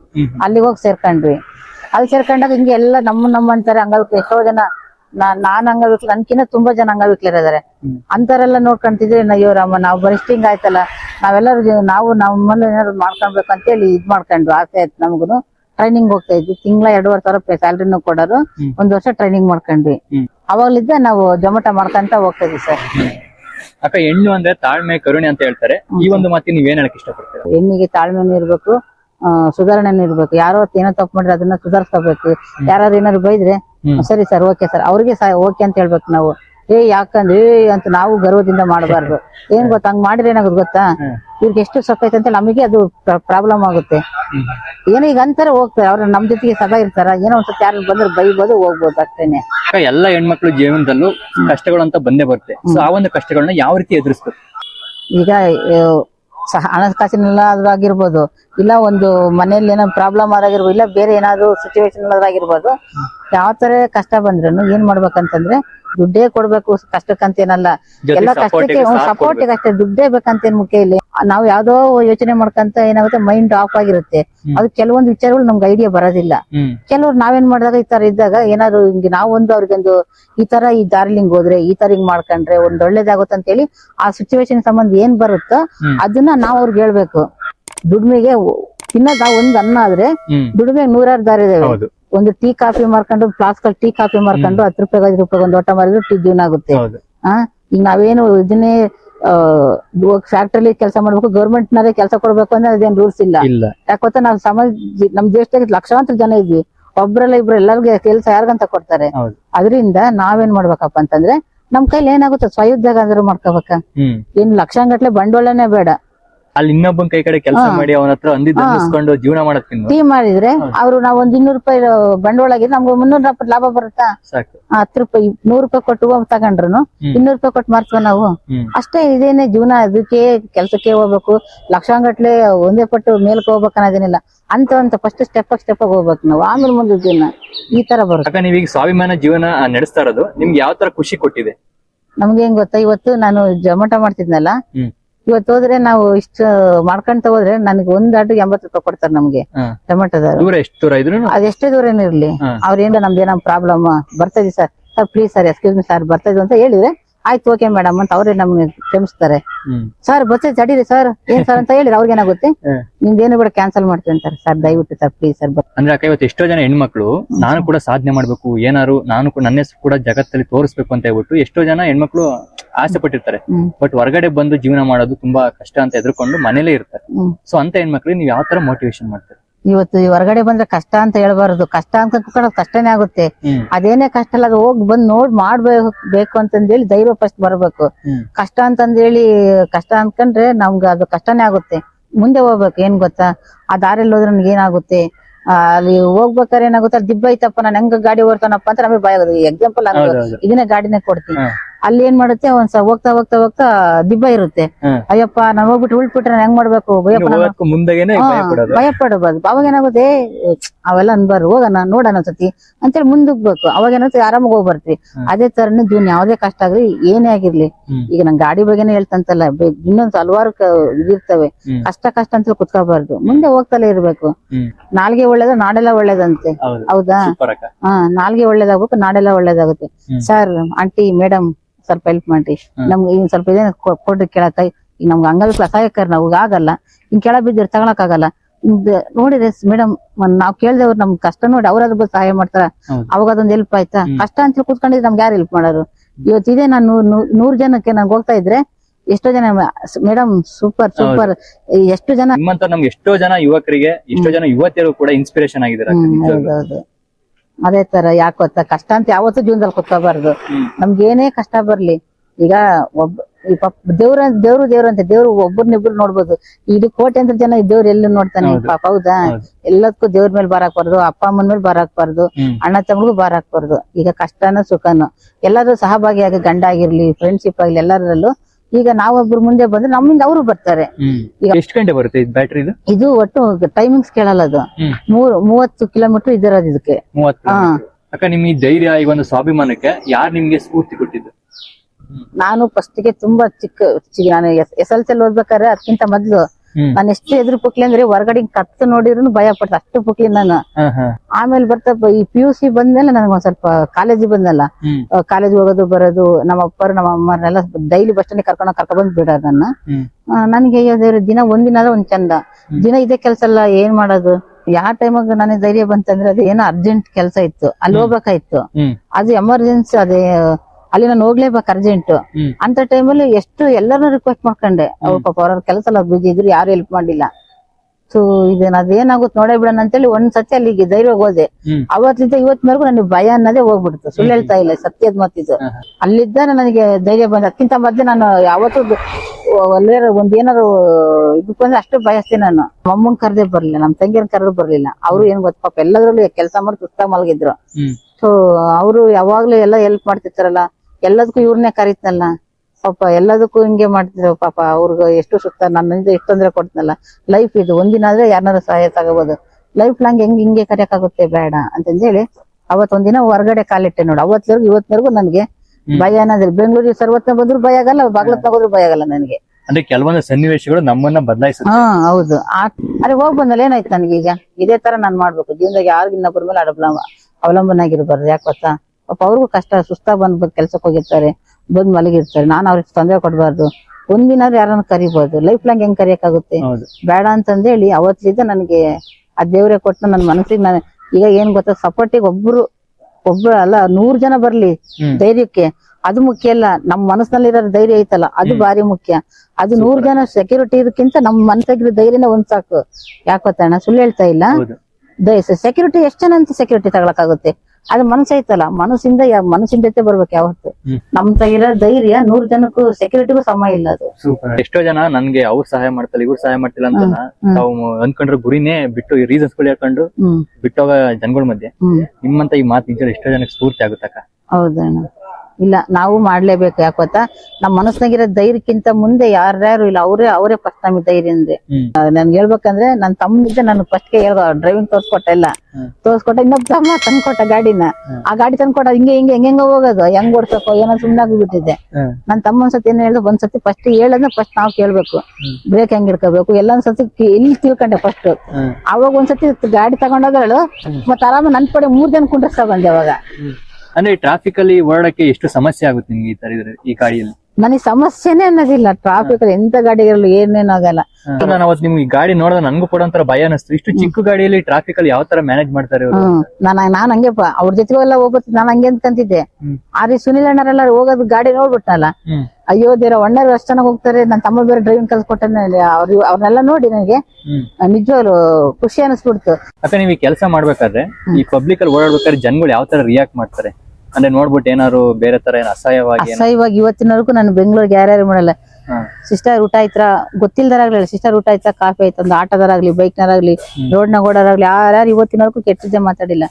Speaker 2: ಅಲ್ಲಿಗೆ ಹೋಗಿ ಸೇರ್ಕೊಂಡ್ವಿ. ಅಲ್ಲಿ ಸೇರ್ಕೊಂಡಾಗ ಹಿಂಗೆ ಎಲ್ಲ ನಮ್ಮ ನಮ್ಮ ಅಂತಾರೆ. ಅಂಗವಿಕಲ ಎಷ್ಟೋ ಜನ ನಾನ್ ಅಂಗವಿಕಲ ನನ್ಕಿನ್ನ ತುಂಬಾ ಜನ ಇದಾರೆ ಅಂತರೆಲ್ಲ ನೋಡ್ಕೊಂತಿದ್ರೆ ಅಯ್ಯೋ ರಾಮ ನಾವು ಬರಿಸ್ಟಿಂಗ್ ಆಯ್ತಲ್ಲ ನಾವೆಲ್ಲರೂ ನಾವು ನಮ್ಮಲ್ಲಿ ಏನಾದ್ರು ಮಾಡ್ಕೊಬೇಕು ಅಂತೇಳಿ ಇದ್ ಮಾಡ್ಕೊಂಡ್ವಿ ಆಸೆ ಆಯ್ತು ನಮ್ಗುನು. ಟ್ರೈನಿಂಗ್ ಹೋಗ್ತಾ ಇದ್ವಿ. ತಿಂಗಳ ಎರಡುವರೆ ಸಾವಿರ ರೂಪಾಯಿ ಸ್ಯಾಲ್ರಿನೂ ಕೊಡೋರು. ಒಂದ್ ವರ್ಷ ಟ್ರೈನಿಂಗ್ ಮಾಡ್ಕೊಂಡ್ವಿ. ಅವಾಗ್ಲಿದ್ದ ನಾವು ಜೊಮಟೊ ಮಾಡ್ಕೊಂತ ಹೋಗ್ತಾ ಇದ್ವಿ ಸರ್.
Speaker 1: ಅಕ್ಕ ಹೆಣ್ಣು ಅಂದ್ರೆ ತಾಳ್ಮೆ ಕರುಣೆ ಅಂತ ಹೇಳ್ತಾರೆ. ಈ ಒಂದು ಮಾತಿಗೆ ನೀವ್ ಏನ್ ಹೇಳಕ್ ಇಷ್ಟಪಡ್ತೀರಾ?
Speaker 2: ಹೆಣ್ಣಿಗೆ ತಾಳ್ಮೆನೂ ಇರ್ಬೇಕು ಆ, ಸುಧಾರಣೆನೂ ಇರ್ಬೇಕು. ಯಾರೋ ಏನೋ ತಪ್ಪು ಮಾಡಿದ್ರೆ ಅದನ್ನ ಸುಧಾರಿಸ್ಕೋಬೇಕು. ಯಾರಾದ್ರೂ ಏನಾದ್ರು ಬೈದ್ರೆ. ಸರಿ ಸರ್ ಓಕೆ ಸರ್. ಅವ್ರಿಗೆ ಓಕೆ ಅಂತ ಹೇಳ್ಬೇಕು ನಾವು. ಏ ಯಾಕಂದ್ರೆ ಏ ಅಂತ ನಾವು ಗರ್ವದಿಂದ ಮಾಡಬಾರ್ದು. ಏನ್ ಗೊತ್ತಾ ಹಂಗ್ ಮಾಡಿದ್ರೆ ಏನಾಗುತ್ತೆ ಗೊತ್ತಾ? ಇವ್ರಿಗೆ ಎಷ್ಟು ಸೊಕ್ಕೈತೆ ಅಂತ ನಮಗೆ ಅದು ಪ್ರಾಬ್ಲಮ್ ಆಗುತ್ತೆ. ಏನೋ ಈಗ ಅಂತಾರೆ ಹೋಗ್ತಾರೆ. ಅವ್ರ ನಮ್ ಜೊತೆಗೆ ಸದಾ ಇರ್ತಾರ. ಏನೋ ಒಂದ್ಸತಿ ಯಾರು ಬಂದ್ರೆ ಬೈಬೋದು ಹೋಗ್ಬೋದು ಅಷ್ಟೇನೆ.
Speaker 1: ಎಲ್ಲಾ ಹೆಣ್ಮಕ್ಳು ಜೀವನದಲ್ಲೂ ಕಷ್ಟಗಳು ಅಂತ ಬಂದೇ ಬರುತ್ತೆ. ಸೊ ಆ ಒಂದು ಕಷ್ಟಗಳನ್ನ ಯಾವ ರೀತಿ ಎದುರಿಸ್ಬೇಕು?
Speaker 2: ಈಗ ಸಹ ಹಣಕಾಸಿನಲ್ಲ ಆದ್ರೂ ಆಗಿರ್ಬೋದು ಇಲ್ಲ ಒಂದು ಮನೆಯಲ್ಲಿ ಏನೋ ಪ್ರಾಬ್ಲಮ್ ಆದಾಗಿರ್ಬೋದು ಇಲ್ಲ ಬೇರೆ ಏನಾದ್ರು ಸಿಚುವೇಶನ್ ಆಗಿರ್ಬೋದು ಯಾವ ತರ ಕಷ್ಟ ಬಂದ್ರು ಏನ್ ಮಾಡ್ಬೇಕಂತಂದ್ರೆ ದುಡ್ಡೇ ಕೊಡ್ಬೇಕು
Speaker 1: ಕಷ್ಟಕ್ಕಂತೇನಲ್ಲ.
Speaker 2: ಎಲ್ಲ ಕಷ್ಟಕ್ಕೆ ಸಪೋರ್ಟ್. ಅಷ್ಟೇ ದುಡ್ಡೇ ಬೇಕಂತ ಏನ್ ಮುಖ್ಯ ಇಲ್ಲಿ. ನಾವು ಯಾವ್ದೋ ಯೋಚನೆ ಮಾಡ್ಕಂತ ಏನಾಗುತ್ತೆ ಮೈಂಡ್ ಆಫ್ ಆಗಿರುತ್ತೆ. ಅದು ಕೆಲವೊಂದು ವಿಚಾರಗಳು ನಮ್ಗೆ ಐಡಿಯಾ ಬರೋದಿಲ್ಲ. ಕೆಲವ್ರು ನಾವೇನ್ ಮಾಡಿದಾಗ ಈ ತರ ಇದ್ದಾಗ ಏನಾದ್ರು ಹಿಂಗೆ ನಾವೊಂದು ಅವ್ರಿಗೊಂದು ಈ ತರ ಈ ದಾರ್ಲಿಂಗ್ ಹೋದ್ರೆ ಈ ತರ ಹಿಂಗ್ ಮಾಡ್ಕೊಂಡ್ರೆ ಒಂದ್ ಒಳ್ಳೇದಾಗುತ್ತೆ ಅಂತ ಹೇಳಿ ಆ ಸಿಚುವೇಶನ್ ಸಂಬಂಧ ಏನ್ ಬರುತ್ತೋ ಅದನ್ನ ನಾವ್ ಅವ್ರಿಗೆ ಹೇಳ್ಬೇಕು. ದುಡ್ಮೆಗೆ ತಿನ್ನದ ಒಂದ್ ಅನ್ನ ಆದ್ರೆ ದುಡ್ಮೆ ನೂರಾರು ದಾರಿ ಇದಾವೆ ಒಂದು ಟೀ ಕಾಫಿ ಮಾರ್ಕೊಂಡು ಫ್ಲಾಸ್ಕ್ ಟೀ ಕಾಫಿ ಮಾರ್ಕೊಂಡು ಹತ್ತು ರೂಪಾಯಿ ಐದು ರೂಪಾಯಿ ಒಂದು ಓಟ ಮಾಡಿದ್ರು ಟೀ ಜೀವನ ಆಗುತ್ತೆ. ಆ? ಈಗ ನಾವೇನು ಇದನ್ನೇ ಫ್ಯಾಕ್ಟ್ರಿಲಿ ಕೆಲಸ ಮಾಡ್ಬೇಕು ಗೌರ್ಮೆಂಟ್ ನವೇ ಕೆಲಸ ಕೊಡ್ಬೇಕು ಅಂದ್ರೆ ಅದೇನ್ ರೂಲ್ಸ್ ಇಲ್ಲ. ಯಾಕೊತ್ತ ನಾವು ಸಮಾಜ ನಮ್ ದೇಶದಾಗ ಲಕ್ಷಾಂತರ ಜನ ಇದ್ವಿ. ಒಬ್ರಲ್ಲ ಇಬ್ರು ಎಲ್ಲರಿಗೂ ಕೆಲಸ ಯಾರಿಗಂತ ಕೊಡ್ತಾರೆ. ಅದರಿಂದ ನಾವೇನ್ ಮಾಡ್ಬೇಕಪ್ಪ ಅಂತಂದ್ರೆ ನಮ್ ಕೈಲಿ ಏನಾಗುತ್ತೆ? ಸ್ವಯುದ್ಯೋಗ ಆದ್ರೂ ಮಾಡ್ಕೋಬೇಕ? ಏನ್ ಲಕ್ಷಾಂಗಟ್ಲೆ ಬಂಡವಾಳನೇ ಬೇಡ.
Speaker 1: ಅಲ್ಲಿ ಇನ್ನೊಬ್ಬ ಕೈ ಕಡೆ ಕೆಲಸ ಮಾಡಿ ಅವನ ಹತ್ರ ಅಂದಿದ್ದು ಅನ್ನಿಸ್ಕೊಂಡು ಜೀವನ ಮಾಡಿ
Speaker 2: ಟೀ ಮಾಡಿದ್ರೆ ಅವ್ರು ನಾವ್ ಒಂದ್ ಇನ್ನೂರು ರೂಪಾಯಿ ಬಂಡವಾಳ ಆಗಿದ್ರೆ ನಮ್ಗೆ ಮುನ್ನೂರ ರೂಪಾಯಿ ಲಾಭ ಬರುತ್ತಾ?
Speaker 1: ಸಾಕು.
Speaker 2: ಹತ್ತು ರೂಪಾಯಿ ನೂರು ರೂಪಾಯಿ ಕೊಟ್ಟು ತಗೊಂಡ್ರು. ಇನ್ನೂರು ರೂಪಾಯಿ ಕೊಟ್ಟು ಮಾರ್ತೀವ ನಾವು. ಅಷ್ಟೇ ಇದೇನೆ ಜೀವನ ಅದಕ್ಕೆ ಕೆಲ್ಸಕ್ಕೆ ಹೋಗ್ಬೇಕು. ಲಕ್ಷಾಂಗಟ್ಲೆ ಒಂದೇ ಪಟ್ಟು ಮೇಲ್ಕ್ ಹೋಗ್ಬೇಕು ಅನ್ನೋದೇನಿಲ್ಲ. ಅಂತ ಅಂತ ಫಸ್ಟ್ ಸ್ಟೆಪ್ ಸ್ಟೆಪ್ ಹೋಗ್ಬೇಕು ನಾವು. ಆಮೇಲೆ ಮುಂದೆ ಜೀವನ ಈ ತರ ಬರುತ್ತೆ.
Speaker 1: ನೀವೀಗ ಸ್ವಾಭಿಮಾನ ಜೀವನ ನಡೆಸ್ತಾ ಇರೋದು. ನಿಮ್ಗೆ ಯಾವ ತರ ಖುಷಿ ಕೊಟ್ಟಿದೆ?
Speaker 2: ನಮ್ಗೆ ಹೆಂಗ್ ಗೊತ್ತಾ? ಇವತ್ತು ನಾನು ಜೊಮಟೊ ಮಾಡ್ತಿದ್ನಲ್ಲ. ಇವತ್ತು ಹೋದ್ರೆ ನಾವು ಇಷ್ಟು ಮಾಡ್ಕೊಂತ ಹೋದ್ರೆ ನನಗೆ ಒಂದ್ ಆಟು ಎಂಬತ್ತು ರೂಪಾಯಿ ಕೊಡ್ತಾರೆ ನಮ್ಗೆ. ಟೊಮೆಟೊದವ್ರು.
Speaker 1: ದೂರ ಎಷ್ಟು ದೂರ? ಇದ್ರು
Speaker 2: ಅದೆಷ್ಟೇ ದೂರ ಇರ್ಲಿ.
Speaker 1: ಅವ್ರ
Speaker 2: ಅವ್ರೇನ ನಮ್ದು ಏನೋ ಪ್ರಾಬ್ಲಮ್ ಬರ್ತದೆ sir. Sir please sir excuse me sir ಬರ್ತದೆ ಅಂತ ಹೇಳಿದ್ರೆ ಆಯ್ತು ಓಕೆ ಮೇಡಮ್ ಅಂತ ಅವ್ರೇ ನಮ್ಗೆ ಕ್ಷಮಿಸ್ತಾರೆ. ಸರ್ ಬಸ್ ಚಡೀರಿ ಸರ್ ಏನ್ ಸರ್ ಅಂತ ಹೇಳಿದ್ರೆ ಅವ್ರಿಗೇನಾಗುತ್ತೆ
Speaker 1: ಹ್ಮ್.
Speaker 2: ನಿಮ್ದೇನು ಕೂಡ ಕ್ಯಾನ್ಸಲ್ ಮಾಡ್ತೀವಿ ಅಂತಾರೆ. ಸರ್ ದಯವಿಟ್ಟು ಸರ್ ಪ್ಲೀಸ್ ಸರ್
Speaker 1: ಅಂದ್ರೆ ಅಕ್ಕ ಇವತ್ತು ಎಷ್ಟೋ ಜನ ಹೆಣ್ಮಕ್ಳು ನಾನು ಕೂಡ ಸಾಧನೆ ಮಾಡ್ಬೇಕು ಏನಾರು ನಾನು ಕೂಡ ನನ್ನ ಹೆಸರು ಕೂಡ ಜಗತ್ತಲ್ಲಿ ತೋರಿಸ್ಬೇಕು ಅಂತ ಹೇಳ್ಬಿಟ್ಟು ಎಷ್ಟೋ ಜನ ಹೆಣ್ಮಕ್ಳು ಆಸೆ ಪಟ್ಟಿರ್ತಾರೆ. ಬಟ್ ಹೊರಗಡೆ ಬಂದು ಜೀವನ ಮಾಡೋದು ತುಂಬಾ ಕಷ್ಟ ಅಂತ ಎದ್ಕೊಂಡು ಮನೇಲೇ ಇರ್ತಾರೆ. ಸೊ ಅಂತ ಹೆಣ್ಮಕ್ಳಿಗೆ ನೀವು ಯಾವ ತರ ಮೋಟಿವೇಶನ್ ಮಾಡ್ತಾರೆ?
Speaker 2: ಇವತ್ತು ಈ ಹೊರಗಡೆ ಬಂದ್ರೆ ಕಷ್ಟ ಅಂತ ಹೇಳ್ಬಾರ್ದು. ಕಷ್ಟ ಅಂತ ಕೂಡ ಕಷ್ಟನೇ ಆಗುತ್ತೆ. ಅದೇನೇ ಕಷ್ಟ ಅಲ್ಲ ಅದು ಹೋಗಿ ಬಂದ್ ನೋಡ್ ಮಾಡ್ಬೇಕು ಬೇಕು ಅಂತಂದೇಳಿ ಧೈರ್ಯ ಫಸ್ಟ್ ಬರ್ಬೇಕು. ಕಷ್ಟ ಅಂತಂದೇಳಿ ಕಷ್ಟ ಅನ್ಕೊಂಡ್ರೆ ನಮ್ಗೆ ಅದು ಕಷ್ಟನೇ ಆಗುತ್ತೆ. ಮುಂದೆ ಹೋಗ್ಬೇಕು ಏನ್ ಗೊತ್ತಾ? ಆ ದಾರಿಯಲ್ಲಿ ಹೋದ್ರೆ ನನ್ಗೆ ಏನಾಗುತ್ತೆ? ಅಲ್ಲಿ ಹೋಗ್ಬೇಕಾದ್ರೆ ಏನಾಗುತ್ತೆ? ದಿಬ್ಬ ಐತಪ್ಪ ನಾನು ಹೆಂಗ ಗಾಡಿ ಓಡ್ತಾನಪ್ಪ ಅಂತ ನಮಗೆ ಭಯ ಆಗೋದು. ಎಕ್ಸಾಂಪಲ್ ಇದನ್ನೇ ಗಾಡಿನೇ ಕೊಡ್ತೀನಿ. ಅಲ್ಲಿ ಏನ್ ಮಾಡುತ್ತೆ ಒಂದ್ಸ ಹೋಗ್ತಾ ಹೋಗ್ತಾ ಹೋಗ್ತಾ ದಿಬ್ಬ ಇರುತ್ತೆ. ಅಯ್ಯಪ್ಪ ನಾವ್ ಹೋಗ್ಬಿಟ್ಟು ಉಳ್ಬಿಟ್ರೆ ಹೆಂಗ್ ಮಾಡ್ಬೇಕು?
Speaker 1: ಭಯ
Speaker 2: ಪಡಬಾರ್ದು ಅವಾಗ ಏನಾಗುತ್ತೆ ಅವೆಲ್ಲ ಅನ್ಬಾರ್ದು. ಹೋಗೋಣ ನೋಡೋಣ ಸತಿ ಅಂತೇಳಿ ಮುಂದಕ್ಬೇಕು ಅವಾಗ ಏನಾಗುತ್ತೆ ಆರಾಮಾಗಿ ಹೋಗಿ ಬರ್ತೀವಿ ಅದೇ ತರನೇ ಜೀವನ. ಯಾವ್ದೇ ಕಷ್ಟ ಆಗ್ಲಿ ಏನೇ ಆಗಿರ್ಲಿ. ಈಗ ನಂಗೆ ಗಾಡಿ ಬಗ್ಗೆನೇ ಹೇಳ್ತಂತಲ್ಲ ಇನ್ನೊಂದ್ ಹಲವಾರು ಇದಿರ್ತವೆ. ಕಷ್ಟ ಕಷ್ಟ ಅಂತ ಕುತ್ಕೋಬಾರ್ದು. ಮುಂದೆ ಹೋಗ್ತಲೇ ಇರ್ಬೇಕು. ನಾಲ್ಗೆ ಒಳ್ಳೇದ ನಾಡೆಲ್ಲ ಒಳ್ಳೇದಂತೆ.
Speaker 1: ಹೌದಾ.
Speaker 2: ಹಾ ನಾಲ್ಗೆ ಒಳ್ಳೇದಾಗ್ಬೇಕು ನಾಡೆಲ್ಲ ಒಳ್ಳೇದಾಗುತ್ತೆ. ಸರ್ ಆಂಟಿ ಮೇಡಮ್ ಸ್ವಲ್ಪ ಹೆಲ್ಪ್ ಮಾಡಿ. ನಮ್ಗೆ ಇನ್ ಸ್ವಲ್ಪ ಇದೇನು ಕೊಡ್ರಿ ಕೇಳಕ್ಕ ಈಗ ನಮ್ಗೆ ಅಂಗವಿಕಲ ಸಹಾಯಕರ್ ನಾವು ಆಗಲ್ಲ. ಇನ್ ಕೆಳ ಬಿದ್ದಿರ್ ತಗೊಳಕ್ ಆಗಲ್ಲ. ಇಂದ್ ನೋಡಿದ್ರೆ ಮೇಡಮ್ ನಾವ್ ಕೇಳ್ದವ್ರು ನಮ್ ಕಷ್ಟ ನೋಡಿ ಅವ್ರ ಬಂದು ಸಹಾಯ ಮಾಡ್ತಾರ. ಅವಾಗ ಅದೊಂದ್ ಹೆಲ್ಪ್ ಆಯ್ತಾ? ಕಷ್ಟ ಅಂತ ಕೂತ್ಕೊಂಡಿದ್ರೆ ನಮ್ಗೆ ಯಾರು ಹೆಲ್ಪ್ ಮಾಡೋರು? ಇವತ್ತು ಇದೇ ನಾನು ನೂರ್- ನೂರ್- ನೂರ್ ಜನಕ್ಕೆ ನಾನು ಹೋಗ್ತಾ ಇದ್ರೆ ಎಷ್ಟೋ ಜನ ಮೇಡಮ್ ಸೂಪರ್ ಸೂಪರ್ ಎಷ್ಟು ಜನ
Speaker 1: ನಿಮ್ಮಂತ ನಮ್ಗೆ ಎಷ್ಟೋ ಜನ ಯುವಕರಿಗೆ ಎಷ್ಟೋ ಜನ ಯುವತಿಯರು ಕೂಡ ಇನ್ಸ್ಪಿರೇಷನ್ ಆಗಿದ್ದಾರೆ.
Speaker 2: ಅದೇ ತರ ಯಾಕೆ ಗೊತ್ತಾ? ಕಷ್ಟ ಅಂತ ಯಾವತ್ತೂ ಜೀವನದಲ್ಲಿ ಕೊತ್ತಬಾರದು
Speaker 1: ಹ್ಮ್.
Speaker 2: ನಮ್ಗೆ ಏನೇ ಕಷ್ಟ ಬರ್ಲಿ ಈಗ ಒಬ್ಬ ಈ ಪಾಪ ದೇವ್ರ ದೇವ್ರು ದೇವ್ರು ಅಂತ ದೇವ್ರು ಒಬ್ಬರನ್ನಿಬ್ರು ನೋಡ್ಬೋದು. ಇಡೀ ಕೋಟ್ಯಾಂತರ ಜನ ಈ ದೇವ್ರು ಎಲ್ಲಿ ನೋಡ್ತಾನೆ. ಪಾಪ ಹೌದಾ. ಎಲ್ಲದಕ್ಕೂ ದೇವ್ರ ಮೇಲೆ ಬಾರ ಹಾಕ್ಬಾರ್ದು ಅಪ್ಪ ಅಮ್ಮನ ಮೇಲೆ ಬಾರ ಹಾಕ್ಬಾರ್ದು. ಅಣ್ಣ ತಮ್ಮಗೂ ಬಾರ ಹಾಕ್ಬಾರ್ದು. ಈಗ ಕಷ್ಟನೋ ಸುಖನೋ. ಎಲ್ಲರೂ ಸಹಭಾಗಿಯಾಗಿ ಗಂಡ ಆಗಿರ್ಲಿ ಫ್ರೆಂಡ್ಶಿಪ್ ಆಗ್ಲಿ ಎಲ್ಲರಲ್ಲೂ ಈಗ ನಾವೊಬ್ರು ಮುಂದೆ ಬಂದ್ರೆ ನಮ್ಮಿಂದ ಅವರು ಬರ್ತಾರೆ
Speaker 1: ಎಷ್ಟು ಗಂಟೆ ಬರುತ್ತೆ ಇದು ಬ್ಯಾಟ್ರಿ ಇದು
Speaker 2: ಇದು ಒಟ್ಟು ಟೈಮಿಂಗ್ಸ್ ಕೇಳಲ್ಲ ಅದು. ಮೂರ್ ಮೂವತ್ತು ಕಿಲೋಮೀಟರ್ ಇದಿರೋದು ಇದಕ್ಕೆ ಹಾ.
Speaker 1: ಅಕ್ಕ ನಿಮ್ ಈ ಧೈರ್ಯ ಈ ಒಂದು ಸ್ವಾಭಿಮಾನಕ್ಕೆ ಯಾರು ನಿಮ್ಗೆ ಸ್ಫೂರ್ತಿ ಕೊಟ್ಟಿದ್ದು
Speaker 2: ನಾನು ಫಸ್ಟ್ಗೆ ತುಂಬಾ ಚಿಕ್ಕ ನಾನು ಎಸ್ ಎಲ್ ಸಿ ಓದ್ಬೇಕಾದ್ರೆ ಅದಕ್ಕಿಂತ ಮೊದ್ಲು. ನಾನು ಎಷ್ಟು ಎದುರು ಪುಕ್ಲಿ ಅಂದ್ರೆ ಹೊರಗಡೆ ಕತ್ತ ನೋಡಿದ್ರು ಭಯ ಪಡ್ತ ಅಷ್ಟು ಪುಕ್ಲಿ ನಾನು. ಆಮೇಲೆ ಬರ್ತಾ ಈ ಪಿ ಯು ಸಿ ಬಂದ್ಮೇಲೆ ನನಗೆ ಒಂದ್ ಸ್ವಲ್ಪ ಕಾಲೇಜಿಗೆ ಬಂದಲ್ಲ. ಕಾಲೇಜ್ ಹೋಗೋದು ಬರೋದು ನಮ್ಮ ಅಪ್ಪರು ನಮ್ಮ ಅಮ್ಮನೆಲ್ಲ ಡೈಲಿ ಬಸ್ ಸ್ಟ್ಯಾಂಡ್ ಕರ್ಕೊಂಡು ಕರ್ಕೊಂಡ್ ಬಂದ್ ಬಿಡೋರು ನನ್ನ. ನನ್ಗೆ ದಿನ ಒಂದಿನ ಒಂದ್ ಚಂದ. ದಿನ ಇದೇ ಕೆಲ್ಸ ಅಲ್ಲ ಏನ್ ಮಾಡೋದು? ಯಾವ ಟೈಮಾಗ ನನಗೆ ಧೈರ್ಯ ಬಂತಂದ್ರೆ ಅದು ಏನೋ ಅರ್ಜೆಂಟ್ ಕೆಲಸ ಇತ್ತು. ಅಲ್ಲಿ ಹೋಗ್ಬೇಕಾಯ್ತು. ಅದು ಎಮರ್ಜೆನ್ಸಿ ಅದೇ ಅಲ್ಲಿ ನಾನು ಹೋಗ್ಲೇಬೇಕು ಅರ್ಜೆಂಟ್. ಅಂತ ಟೈಮಲ್ಲಿ ಎಷ್ಟು ಎಲ್ಲರನ್ನೂ ರಿಕ್ವೆಸ್ಟ್ ಮಾಡ್ಕೊಂಡೆ. ಅವ್ರ ಪಾಪ ಅವ್ರ ಕೆಲಸ ಎಲ್ಲ ಬಿಜಿ ಇದ್ರು ಯಾರು ಹೆಲ್ಪ್ ಮಾಡಿಲ್ಲ. ಸೊ ಇದನ್ನ ಅದೇನಾಗುತ್ತೆ ನೋಡೇ ಬಿಡೋಣ ಅಂತೇಳಿ ಒಂದ್ ಸತಿ ಅಲ್ಲಿಗೆ ಧೈರ್ಯ ಹೋದೆ. ಅವತ್ತಿಂದ ಇವತ್ತಿನವರೆಗೂ ನನಗೆ ಭಯ ಅನ್ನೋದೇ ಹೋಗ್ಬಿಡ್ತು. ಸುಳ್ಳು ಹೇಳ್ತಾ ಇಲ್ಲ ಸತ್ಯದ ಮಾತಿದ್ದು
Speaker 1: ಹಾ.
Speaker 2: ಅಲ್ಲಿದ್ದ ನನಗೆ ಧೈರ್ಯ ಬಂದ ಅದಕ್ಕಿಂತ ಮೊದ್ಲು ನಾನು ಯಾವತ್ತೂ ಒಳ್ಳೆಯ ಒಳ್ಳೆ ಒಂದ್ ಏನಾರು ಇದಕ್ಕೆ ಬಂದ್ರೆ ಅಷ್ಟು ಬಯಸ್ತೀನಿ ನಾನು. ಮಮ್ಮನ್ ಕರ್ದೇ ಬರ್ಲಿಲ್ಲ ನಮ್ ತಂಗಿಯನ್ ಕರೆದು ಬರ್ಲಿಲ್ಲ. ಅವ್ರು ಏನ್ ಗೊತ್ತ ಪಾಪ ಎಲ್ಲದ್ರಲ್ಲೂ ಕೆಲಸ ಮಾಡಿ ಸುಸ್ತ ಮಲಗಿದ್ರು. ಸೊ ಅವರು ಯಾವಾಗ್ಲೂ ಎಲ್ಲ ಹೆಲ್ಪ್ ಮಾಡ್ತಿರ್ತಾರಲ್ಲ. ಎಲ್ಲದಕ್ಕೂ ಇವ್ರನ್ನೇ ಕರೀತನಲ್ಲ. ಪಾಪ ಎಲ್ಲದಕ್ಕೂ ಹಿಂಗೆ ಮಾಡ್ತಿದ್ರು ಪಾಪ. ಅವ್ರಿಗೆ ಎಷ್ಟು ಸುತ್ತ ನನ್ನಿಂದ ಎಷ್ಟು ತೊಂದರೆ ಕೊಡ್ತನಲ್ಲ. ಲೈಫ್ ಇದು. ಒಂದಿನ ಆದ್ರೆ ಯಾರನ್ನಾರು ಸಹಾಯ ತಗೋಬಹುದು ಲೈಫ್ ಲಾಂಗ್ ಹೆಂಗ್ ಹಿಂಗೆ ಕರೆಯಕ್ಕಾಗುತ್ತೆ? ಬೇಡ. ಅಂತಂದೇಳಿ ಅವತ್ತೊಂದಿನ ಹೊರಗಡೆ ಕಾಲಿಟ್ಟೆ ನೋಡು. ಅವತ್ತರೆಗೂ ಇವತ್ತಿನವರೆಗೂ ನನಗೆ ಭಯ ಅನ್ನೋದಿಲ್ಲ. ಬೆಂಗಳೂರಿಗೆ ಸರ್ವತ್ನ ಬಂದ್ರು ಭಯ ಆಗಲ್ಲ ಬಾಗ್ಲ ತಗೋದ್ರು ಭಯ ಆಗಲ್ಲ ನನಗೆ.
Speaker 1: ಅಂದ್ರೆ ಕೆಲವೊಂದು ಸನ್ನಿವೇಶಗಳು ನಮ್ಮನ್ನ ಬದಲಾಯಿಸುತ್ತೆ.
Speaker 2: ಹಾ ಹೌದು. ಅರೆ ಹೋಗ್ ಬಂದಲ್ಲ ಏನಾಯ್ತು ನನಗೆ ಈಗ ಇದೇ ತರ ನಾನ್ ಮಾಡ್ಬೇಕು. ಜೀವನದಾಗ ಯಾರಿಗೂ ಇನ್ನೊಬ್ಬರ ಮೇಲೆ ಅವಲಂಬ ಅವಲಂಬನೆ ಆಗಿರ್ಬಾರ್ದು ಯಾಕೆ ಗೊತ್ತಾ? ಪಾಪ ಅವ್ರಿಗೂ ಕಷ್ಟ ಸುಸ್ತಾಗ್ ಬಂದ್ ಕೆಲ್ಸಕ್ಕೆ ಹೋಗಿರ್ತಾರೆ ಬಂದ್ ಮಲಗಿರ್ತಾರೆ. ನಾನು ಅವ್ರಿಗೆ ತೊಂದರೆ ಕೊಡಬಾರ್ದು. ಒಂದಿನಾದ್ರು ಯಾರನ್ನ ಕರಿಬಹುದು ಲೈಫ್ ಲಾಂಗ್ ಹೆಂಗ್ ಕರಿಯಕ್ಕಾಗುತ್ತೆ? ಬೇಡ ಅಂತಂದೇಳಿ ಅವತ್ತಿದ್ದ ನನಗೆ ಆ ದೇವ್ರೆ ಕೊಟ್ಟು ನನ್ನ ಮನಸ್ಸಿಗೆ ನಾನು ಈಗ ಏನ್ ಗೊತ್ತಾ ಸಪೋರ್ಟಿಗೆ ಒಬ್ರು ಒಬ್ರು ಅಲ್ಲ ನೂರ್ ಜನ ಬರ್ಲಿ ಧೈರ್ಯಕ್ಕೆ. ಅದು ಮುಖ್ಯ ಅಲ್ಲ. ನಮ್ ಮನಸ್ಸಿನಲ್ಲಿರೋ ಧೈರ್ಯ ಐತಲ್ಲ ಅದು ಭಾರಿ ಮುಖ್ಯ. ಅದು ನೂರ್ ಜನ ಸೆಕ್ಯೂರಿಟಿ ಇದಕ್ಕಿಂತ ನಮ್ ಮನಸ್ಸಾಗಿರೋ ಧೈರ್ಯನೇ ಒಂದ್ ಸಾಕು. ಯಾಕೆ ಗೊತ್ತಾ ಅಣ್ಣ? ಸುಳ್ಳು ಹೇಳ್ತಾ ಇಲ್ಲ? ಸೆಕ್ಯೂರಿಟಿ ಎಷ್ಟ್ ಜನ ಅಂತ ಸೆಕ್ಯೂರಿಟಿ ತಗೊಳಕಾಗುತ್ತೆ ಅದು ಮನಸ್ಸು ಐತಲ್ಲ ಮನಸ್ಸಿಂದ ಮನಸ್ಸಿನ ಜೊತೆ ಬರ್ಬೇಕು ಯಾವತ್ತು. ನಮ್ ತಗಿರೋ ಧೈರ್ಯ ನೂರ್ ಜನಕ್ಕೂ ಸೆಕ್ಯೂರಿಟಿಗೂ ಸಮ ಇಲ್ಲ ಅದು.
Speaker 1: ಎಷ್ಟೋ ಜನ ನನ್ಗೆ ಅವ್ರು ಸಹಾಯ ಮಾಡ್ತಾರೆ ಇವ್ರು ಸಹಾಯ ಮಾಡ್ತಿಲ್ಲ ಅಂತ
Speaker 2: ನಾವು
Speaker 1: ತಾವು ಅನ್ಕೊಂಡ್ರೆ ಗುರಿನೇ ಬಿಟ್ಟು ಈ ರೀಸನ್ಸ್ಗಳು ಹೇಳ್ಕೊಂಡು ಬಿಟ್ಟೋಗ ಜನಗಳ ಮಧ್ಯೆ. ನಿಮ್ಮಂತ ಈ ಮಾತು ನಿಜ ಎಷ್ಟೋ ಜನಕ್ಕೆ ಸ್ಫೂರ್ತಿ ಆಗುತ್ತಕ್ಕ
Speaker 2: ಹೌದಣ್ಣ ಇಲ್ಲ ನಾವು ಮಾಡ್ಲೇಬೇಕು ಯಾಕೆ ಗೊತ್ತಾ? ನಮ್ ಮನಸ್ನಾಗಿರೋ ಧೈರ್ಯಕ್ಕಿಂತ ಮುಂದೆ ಯಾರ್ಯಾರು ಇಲ್ಲ ಅವರೇ ಅವರೇ ಫಸ್ಟ್ ನಮಗೆ ಧೈರ್ಯ ಅಂದ್ರೆ. ನನ್ಗೆ ಹೇಳ್ಬೇಕಂದ್ರೆ ನನ್ ತಮ್ಮಿಂದ ನನ್ ಫಸ್ಟ್ಗೆ ಹೇಳ್ ಡ್ರೈವಿಂಗ್ ತೋರ್ಸ್ಕೊಟ್ಟ ಎಲ್ಲ. ತೋರ್ಸ್ಕೊಟ್ಟ ಇನ್ನೊಬ್ಬ ತಮ್ಮ ತಂದ್ಕೊಟ್ಟ ಗಾಡಿನ. ಆ ಗಾಡಿ ತಂದ್ಕೊಟ್ಟ ಹಿಂಗೆ ಹಿಂಗೆ ಹೆಂಗ ಹೋಗೋದು ಹೆಂಗ್ ಓಡ್ಸಕ್ಕ ಏನೋ ಸುಮ್ನಾಗಿ ಬಿಟ್ಟಿದ್ದೆ ನನ್ ತಮ್ಮ ಒಂದ್ಸತಿ ಏನ್ ಹೇಳ್ದ ಒಂದ್ಸತಿ ಫಸ್ಟ್ ಹೇಳದ್ನ ಫಸ್ಟ್ ನಾವ್ ಕೇಳ್ಬೇಕು. ಬ್ರೇಕ್ ಹೆಂಗ್ ಇಡ್ಕೋಬೇಕು ಎಲ್ಲ ಒಂದ್ಸತಿ ಇಲ್ಲಿ ತಿಳ್ಕೊಂಡೆ ಫಸ್ಟ್ ಅವಾಗ ಒಂದ್ಸತಿ ಗಾಡಿ ತಗೊಂಡೋದ್ರಳು ಮತ್ತ ಆರಾಮ ನನ್ ಕಡೆ ಮೂರ್ ಜನ ಕುಂಡ್ರಸ್ತಾ ಬಂದೆ ಅವಾಗ.
Speaker 1: ಅಂದ್ರೆ ಟ್ರಾಫಿಕ್ ಅಲ್ಲಿ ಓಡಾಡಕ್ಕೆ ಎಷ್ಟು ಸಮಸ್ಯೆ ಆಗುತ್ತೆ ನಿಮ್ಗೆ ಈ ತರ ಇದ್ರೆ ಈ ಗಾಡಿಯಲ್ಲಿ?
Speaker 2: ನನಗೆ ಸಮಸ್ಯೆನೇ ಅನ್ನೋದಿಲ್ಲ. ಟ್ರಾಫಿಕ್ ಎಂತ ಗಾಡಿಗಳು ಏನೇನು ಆಗಲ್ಲ.
Speaker 1: ನಾನು ಅವತ್ತು ನಿಮ್ಗೆ ಈ ಗಾಡಿ ನೋಡಿದ್ರೆ ನನ್ಗೂ ಕೂಡ ಒಂಥರ ಭಯ ಅನಿಸ್ತು. ಇಷ್ಟು ಚಿಕ್ಕ ಗಾಡಿಯಲ್ಲಿ ಟ್ರಾಫಿಕ್ ಅಲ್ಲಿ ಯಾವ ತರ ಮ್ಯಾನೇಜ್ ಮಾಡ್ತಾರೆ ನಾನು
Speaker 2: ನಾನು ನಾನ್ ನಾನ್ ಹಂಗೆಪ್ಪ ಅವ್ರ ಜೊತೆಗೂ ಎಲ್ಲ ಹೋಗುತ್ತೆ ನಾನ್ ಹಂಗೆ ಅಂತಿದ್ದೆ.
Speaker 1: ಹ್ಮ್.
Speaker 2: ಆದ್ರೆ ಸುನಿಲ್ ಅಣ್ಣರೆಲ್ಲ ಹೋಗೋದು ಗಾಡಿ ನೋಡ್ಬಿಟ್ನಲ್ಲ
Speaker 1: ಹ್ಮ್.
Speaker 2: ಅಯ್ಯೋ ದೇರ ಒಣ್ಣರು ಅಷ್ಟು ಚೆನ್ನಾಗಿ ಹೋಗ್ತಾರೆ. ನನ್ನ ತಮ್ಮ ಬೇರೆ ಡ್ರೈವಿಂಗ್ ಕಲ್ಸ್ಕೊಟ್ಟಾನೆ ಅವ್ರ ಅವ್ರನ್ನೆಲ್ಲ ನೋಡಿ ನನಗೆ.
Speaker 1: ಹ್ಮ್.
Speaker 2: ನಿಜವಾಗ್ಲು ಖುಷಿ ಅನಿಸ್ಬಿಡ್ತು.
Speaker 1: ಅಕ್ಕ ನೀವು ಈ ಕೆಲಸ ಮಾಡ್ಬೇಕಾದ್ರೆ ಈ ಪಬ್ಲಿಕ್ ಅಲ್ಲಿ ಓಡಾಡ್ಬೇಕಾದ್ರೆ ಜನಗಳು ಯಾವ ತರ ರಿಯಾಕ್ಟ್ ಮಾಡ್ತಾರೆ? ಅಂದ್ರೆ ನೋಡ್ಬಿಟ್ಟು ಏನಾದ್ರು ಬೇರೆ ತರ ಏನ್ ಅಸಹ್ಯವಾಗಿ ಏನೋ-
Speaker 2: ಅಸಹ್ಯವಾಗಿ ಇವತ್ತಿನವರೆಗೂ ನಾನು ಬೆಂಗಳೂರಿಗೆ ಯಾರ್ಯಾರು ಮಾಡಲ್ಲ.
Speaker 1: ಹಾ.
Speaker 2: ಸಿಸ್ಟರ್ ಊಟ ಆಯ್ತಾ ಗೊತ್ತಿಲ್ದಾರಾಗ್ಲಿ ಸಿಸ್ಟರ್ ಊಟ ಆಯ್ತಾ ಕಾಫಿ ಆಯ್ತಾ ಒಂದು ಆಟೋದಾರಾಗ್ಲಿ ಬೈಕ್ನಾರಾಗ್ಲಿ ರೋಡ್ನ ಓಡೋರಾಗ್ಲಿ ಯಾರ್ಯಾರು ಇವತ್ತಿನವರೆಗೂ ಕೆಟ್ಟದ್ದೇ ಮಾತಾಡಿಲ್ಲ.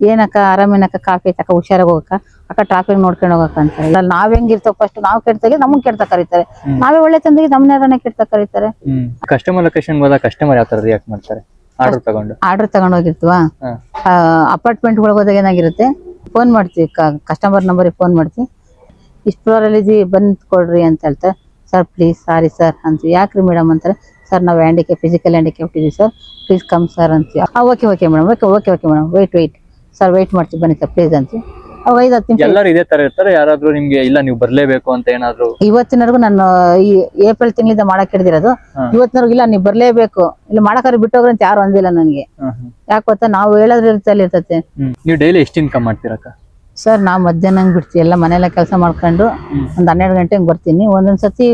Speaker 2: ಏನಕ್ಕ ಆರಾಮೇನಕ್ಕ ಕಾಫಿ ಆಯ್ತಕ್ಕ ಹುಷಾರಾಗಿ ಹೋಗಕ್ಕ? ಅಕ್ಕ ಟ್ರಾಫಿಕ್ ನೋಡ್ಕೊಂಡು ಹೋಗಕ್ಕ ಅಂತ ಇಲ್ಲ ನಾವ್ ಹೆಂಗಿರ್ತವ ಫಸ್ಟ್ ನಾವ್ ಕೆಡ್ತಾಗೆ ನಮಗ್ ಕೆಡ್ತಾ ಕರೀತಾರೆ. ನಾವೇ ಒಳ್ಳೆ ತಂದಿಗೆ ನಮ್ನ ಕೆಡ್ತಾ ಕರೀತಾರೆ?
Speaker 1: ಹ್ಮ್. ಕಸ್ಟಮರ್ ಲೊಕೇಶನ್ ಹೋದಾಗ ಕಸ್ಟಮರ್ ಯಾವ ತರ ರಿಯಾಕ್ಟ್ ಮಾಡ್ತಾರೆ? ಆರ್ಡರ್ ತಗೊಂಡು.
Speaker 2: ಆರ್ಡರ್ ತಗೊಂಡ್ ಹೋಗಿರ್ತೀವ?
Speaker 1: ಹಾ.
Speaker 2: ಅಪಾರ್ಟ್ಮೆಂಟ್ ಹೋದಾಗ ಏನಾಗಿರುತ್ತೆ? ಫೋನ್ ಮಾಡ್ತೀವಿ ಕಸ್ಟಮರ್ ನಂಬರಿಗೆ ಫೋನ್ ಮಾಡ್ತೀವಿ ಇಷ್ಟು ಫ್ಲೋರಲ್ಲಿ ಬಂದು ಕೊಡ್ರಿ ಅಂತ ಹೇಳ್ತಾರೆ ಸರ್ ಪ್ಲೀಸ್ ಸಾರಿ ಸರ್ ಅಂತೀವಿ. ಯಾಕ್ರಿ ಮೇಡಮ್ ಅಂತಾರೆ ಸರ್ ನಾವು ಹ್ಯಾಂಡಿಕ್ಯಾಪ್ ಫಿಸಿಕಲ್ ಹ್ಯಾಂಡಿಕ್ಯಾಪ್ ಇದೀವಿ ಸರ್ ಪ್ಲೀಸ್ ಕಮ್ ಸರ್ ಅಂತೀವಿ. Okay okay madam okay okay okay madam wait wait sir wait ಮಾಡ್ತೀವಿ. ಬನ್ನಿ ಸರ್ ಪ್ಲೀಸ್ ಅಂತೀವಿ. ಅವಾಗ ಐದು ಹತ್ತು ನಿಮಿಷ
Speaker 1: ಎಲ್ಲರೂ ಇದೇ ತರ ಇರ್ತಾರೆ ಯಾರಾದ್ರೂ ನಿಮ್ಗೆ ಇಲ್ಲ ನೀವು ಬರ್ಲೇಬೇಕು ಅಂತ ಏನಾದ್ರು
Speaker 2: ಇವತ್ತಿನವರೆಗೂ ನಾನು ಈ ಏಪ್ರಿಲ್ ತಿಂಗಳಿಂದ ಮಾಡಕ್ ಹಿಡಿದಿರೋದು.
Speaker 1: ಹಾ.
Speaker 2: ಇವತ್ತಿನವರೆಗೂ ಇಲ್ಲ ನೀವು ಬರ್ಲೇಬೇಕು. ಇಲ್ಲಿ ಮಾಡಕಾರ ಬಿಟ್ಟೋಗ್ರಿ ಅಂತ ಯಾರು ಅಂದಿಲ್ಲ ನನಗೆ. ಯಾಕೆ ಗೊತ್ತಾ ನಾವು ಹೇಳೋದ್ರ ರೀತಿಯಲ್ಲಿ ಇರ್ತತೆ.
Speaker 1: ನೀವು ಡೈಲಿ ಎಷ್ಟು ಇನ್ಕಮ್ ಮಾಡ್ತೀರಕ್ಕ?
Speaker 2: ಸರ್ ನಾವು ಮಧ್ಯಾಹ್ನ ಹಂಗ್ ಬಿಡ್ತೀವಿ. ಎಲ್ಲ ಮನೆಯಲ್ಲ ಕೆಲಸ ಮಾಡ್ಕೊಂಡು ಒಂದ್ ಹನ್ನೆರಡು ಗಂಟೆ ಬರ್ತೀನಿ. ಒಂದೊಂದ್ ಸತಿ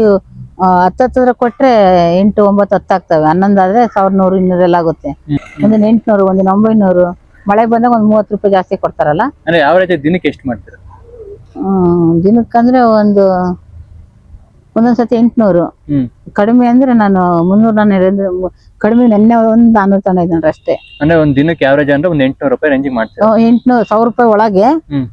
Speaker 2: ಆ, ಹತ್ತು ಕೊಟ್ರೆ ಎಂಟು ಒಂಬತ್ತು ಹತ್ತಾಗ್ತವೆ ಹನ್ನೊಂದಾದ್ರೆ ಸಾವಿರದ ನೂರು ಇನ್ನೂರೆಲ್ಲ ಆಗುತ್ತೆ. ಒಂದಿನ ಎಂಟುನೂರು ಒಂದಿನ ಒಂಬೈನೂರು. ಮಳೆ ಬಂದಾಗ ಒಂದ್ ಮೂವತ್ತು ರೂಪಾಯಿ ಜಾಸ್ತಿ ಕೊಡ್ತಾರಲ್ಲ?
Speaker 1: ಅಂದ್ರೆ ಯಾವ ರೀತಿ ದಿನಕ್ಕೆ ಎಷ್ಟು ಮಾಡ್ತೀರಾ?
Speaker 2: ದಿನಕ್ಕಂದ್ರೆ ಒಂದು ಒಂದೊಂದ್ಸತಿ ಎಂಟ್ನೂರು.
Speaker 1: ಹ್ಮ್.
Speaker 2: ಕಡಿಮೆ ಅಂದ್ರೆ ನಾನು ಮುನ್ನೂರ್ ನಾನು ಕಡಿಮೆ ನೆನ್ನೆ ಒಂದು ನಾನ್ನೂರು ತಂದಿದ್ದೀನಿ ಅಷ್ಟೇ.
Speaker 1: ಅಂದ್ರೆ ಒಂದ್ ದಿನಕ್ಕೆ ಆವರೇಜ್ ಅಂದ್ರೆ ಒಂದ್ ಎಂಟ್ನೂರು ರೂಪಾಯಿ ರೇಂಜಿಗೆ ಮಾಡ್ತೀರಾ?
Speaker 2: ಎಂಟ್ನೂರು ಸಾವಿರ ರೂಪಾಯಿ ಒಳಗೆ
Speaker 1: ಹ್ಮ್.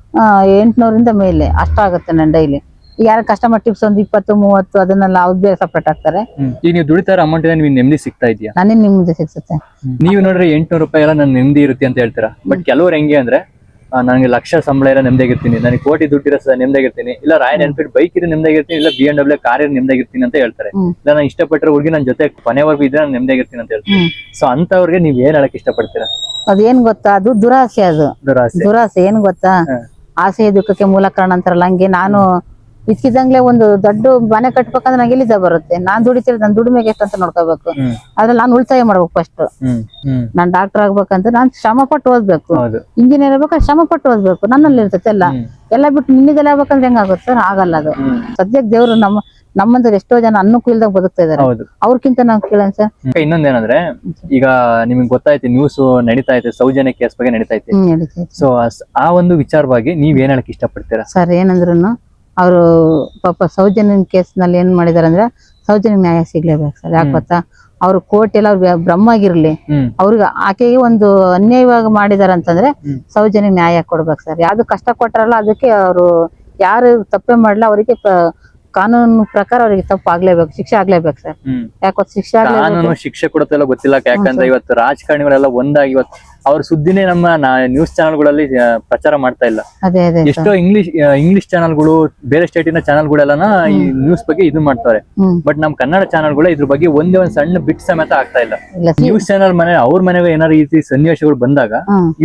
Speaker 2: ಎಂಟ್ನೂರಿಂದ ಮೇಲೆ ಅಷ್ಟಾಗುತ್ತೆ ನನ್ನ ಡೈಲಿ ಯಾರು ಕಸ್ಟಮರ್ ಟಿಪ್ಸ್ ಒಂದ್ ಇಪ್ಪತ್ತು ಮೂವತ್ತು ಅದನ್ನೆಲ್ಲ ಅವ್ರು ಬೇರೆ ಸಪ್ರೇಟ್ ಆಗ್ತಾರೆ
Speaker 1: ಈಗ ನೀವು ದುಡಿತಾರ ಅಮೌಂಟ್ ನಿಮ್ಗೆ ನೆಮ್ಮದಿ ಸಿಗ್ತಾ ಇದೆಯಾ?
Speaker 2: ನಾನೇ ನಿಮ್ದು ಸಿಗ್ಸುತ್ತೆ
Speaker 1: ನೀವು ನೋಡ್ರಿ ಎಂಟ್ನೂರು ರೂಪಾಯಿ ಎಲ್ಲ ನನ್ ನೆಮ್ಮದಿ ಇರುತ್ತೆ ಅಂತ ಹೇಳ್ತೀರಾ? ಬಟ್ ಕೆಲವ್ರು ಹೆಂಗೆ ಅಂದ್ರೆ ಆ, ನನಗೆ ಲಕ್ಷ ಸಂಬಳ ಇರೋ ನೆಮ್ಮದಿಯಾಗಿರ್ತೀನಿ ನನಗೆ ಕೋಟಿ ದುಡ್ಡಿರೋ ಸಹ ನೆಮ್ಮದಿಯಾಗಿರ್ತೀನಿ ಇಲ್ಲ ರಾಯಲ್ ಎನ್ಫೀಲ್ಡ್ ಬೈಕ್ ಇರೋ ನೆಮ್ಮದಿಯಾಗಿರ್ತೀನಿ ಇಲ್ಲ ಬಿ ಎಂ ಡಬ್ಲ್ಯೂ ಕಾರ್ ಇರೋ ನೆಮ್ಮದಿಯಾಗಿರ್ತೀನಿ ಅಂತ ಹೇಳ್ತಾರೆ.
Speaker 2: ಹ್ಮ್.
Speaker 1: ಇಲ್ಲ ನಾನು ಇಷ್ಟಪಟ್ಟರೆ ಹುಡುಗಿ ನನ್ನ ಜೊತೆ ಕೊನೆವರೆಗೂ ಇದ್ರೆ ನಾನು ನೆಮ್ಮದಿಯಾಗಿರ್ತೀನಿ ಅಂತ ಹೇಳ್ತೀನಿ
Speaker 2: ಹ್ಮ್.
Speaker 1: ಸೊ ಅಂತವ್ರಿಗೆ ನೀವ್ ಏನ್ ಹೇಳಕ್ ಇಷ್ಟಪಡ್ತೀರಾ?
Speaker 2: ಅದೇನ್ ಗೊತ್ತಾ? ಅದು ದುರಾಸೆ ಅದು.
Speaker 1: ದುರಾಸೆ.
Speaker 2: ದುರಾಸೆ. ಏನ್ ಗೊತ್ತಾ? ಆಸೆ ದುಃಖಕ್ಕೆ ಮೂಲ ಕಾರಣ ಅಂತಾರಲ್ಲ ಹಂಗೆ ನಾನು ಇದ್ಕಿದಂಗ್ಲೆ ಒಂದು ದೊಡ್ಡ ಮನೆ ಕಟ್ಬೇಕಂದ್ರೆ ನಂಗೆ ಎಲ್ಲಿಂದ ಬರುತ್ತೆ. ನಾನ್ ದುಡಿತಿರೋದು ನನ್ ದುಡಿಮೆಗೆ ಎಷ್ಟು ಅಂತ ನೋಡ್ಕೋಬೇಕು.
Speaker 1: ಆದ್ರೆ
Speaker 2: ಅದ್ರಲ್ಲಿ ನಾನು ಉಳಿತಾಯ ಮಾಡ್ಬೇಕು ಫಸ್ಟ್ ನಾನ್ ಡಾಕ್ಟರ್ ಆಗ್ಬೇಕಂತ ನಾನ್ ಶ್ರಮ ಪಟ್ಟು ಓದ್ಬೇಕು. ಇಂಜಿನಿಯರ್ ಆಗ್ಬೇಕು ಶ್ರಮ ಪಟ್ಟು ಓದ್ಬೇಕು. ನನ್ನಲ್ಲಿ ಇರ್ತೈತೆ ಎಲ್ಲ. ಎಲ್ಲ ಬಿಟ್ಟು ನಿನ್ನಿದೆಲ್ಲ ಆಗ್ಬೇಕಂದ್ರೆ ಹೆಂಗಾಗುತ್ತೆ ಆಗಲ್ಲ ಅದು. ಸದ್ಯಕ್ಕೆ ದೇವ್ರು ನಮ್ಮ ನಮ್ಮಂದ್ರೆ ಎಷ್ಟೋ ಜನ ಅನ್ನಕ್ಕೂ ಇಲ್ದಾಗ ಬದುಕ್ತಾ ಇದಾರೆ. ಅವ್ರಕ್ಕಿಂತ ನಾವು ಕೇಳೋಣ ಸರ್.
Speaker 1: ಇನ್ನೊಂದೇನಂದ್ರೆ ಈಗ ನಿಮ್ಗೆ ಗೊತ್ತಾಯ್ತು ನ್ಯೂಸ್ ನಡೀತಾ ಐತೆ ಸೌಜನ್ಯ ಕೇಸ್ ಬಗ್ಗೆ ನಡೀತಾ ಐತೆ ಸೊ ಆ ಒಂದು ವಿಚಾರವಾಗಿ ನೀವ್ ಏನ್ ಹೇಳಕ್ ಇಷ್ಟಪಡ್ತೀರಾ?
Speaker 2: ಸರ್ ಏನಂದ್ರು ಅವರು ಪಾಪ ಸೌಜನ್ಯನ ಕೇಸ್ನಲ್ಲಿ ಏನ್ ಮಾಡಿದಾರೆ ಅಂದ್ರೆ ಸೌಜನ್ಯ ನ್ಯಾಯ ಸಿಗ್ಲೇಬೇಕು ಸರ್. ಯಾಕೆ ಗೊತ್ತಾ? ಅವ್ರ ಕೋರ್ಟ್ ಎಲ್ಲ ಅವ್ರು ಬ್ರಹ್ಮ ಆಗಿರ್ಲಿ
Speaker 1: ಹ್ಮ್.
Speaker 2: ಅವ್ರಿಗೆ ಆಕೆಗೆ ಒಂದು ಅನ್ಯಾಯವಾಗಿ ಮಾಡಿದಾರೆ ಅಂತಂದ್ರೆ. ಸೌಜನ್ಯ ನ್ಯಾಯ ಕೊಡ್ಬೇಕು ಸರ್. ಯಾವ್ದು ಕಷ್ಟ ಕೊಟ್ಟರಲ್ಲ ಅದಕ್ಕೆ ಅವರು ಯಾರು ತಪ್ಪೇ ಮಾಡಲ್ಲ ಅವರಿಗೆ ಕಾನೂನು ಪ್ರಕಾರ ಅವರಿಗೆ ತಪ್ಪು ಆಗ್ಲೇಬೇಕು ಶಿಕ್ಷೆ ಆಗ್ಲೇಬೇಕು ಸರ್. ಯಾಕೆ ಶಿಕ್ಷೆ
Speaker 1: ಕಾನೂನು ಶಿಕ್ಷೆ ಕೊಡುತ್ತೆಲ್ಲ ಗೊತ್ತಿಲ್ಲ. ಯಾಕಂದ್ರೆ ಇವತ್ತು ರಾಜಕಾರಣಿಗಳೆಲ್ಲ ಒಂದಾಗಿ ಇವತ್ತು ಅವ್ರ ಸುದ್ದಿನೇ ನಮ್ಮ ನ್ಯೂಸ್ ಚಾನೆಲ್ಗಳಲ್ಲಿ ಪ್ರಚಾರ ಮಾಡ್ತಾ ಇಲ್ಲ. ಎಷ್ಟೋ ಇಂಗ್ಲಿಷ್ ಇಂಗ್ಲಿಷ್ ಚಾನೆಲ್ಗಳು ಬೇರೆ ಸ್ಟೇಟಿನ ಚಾನೆಲ್ಗಳೆಲ್ಲನ ಈ ನ್ಯೂಸ್ ಬಗ್ಗೆ ಇದು ಮಾಡ್ತಾರೆ ಬಟ್ ನಮ್ ಕನ್ನಡ ಚಾನೆಲ್ಗಳು ಇದ್ರ ಬಗ್ಗೆ ಒಂದೇ ಒಂದ್ ಸಣ್ಣ ಬಿಟ್ ಸಮೇತ ಆಗ್ತಾ ಇಲ್ಲ. ನ್ಯೂಸ್ ಚಾನೆಲ್ ಮನೆ ಅವ್ರ ಮನೆಗೆ ಏನಾರ ರೀತಿ ಸನ್ನಿವೇಶಗಳು ಬಂದಾಗ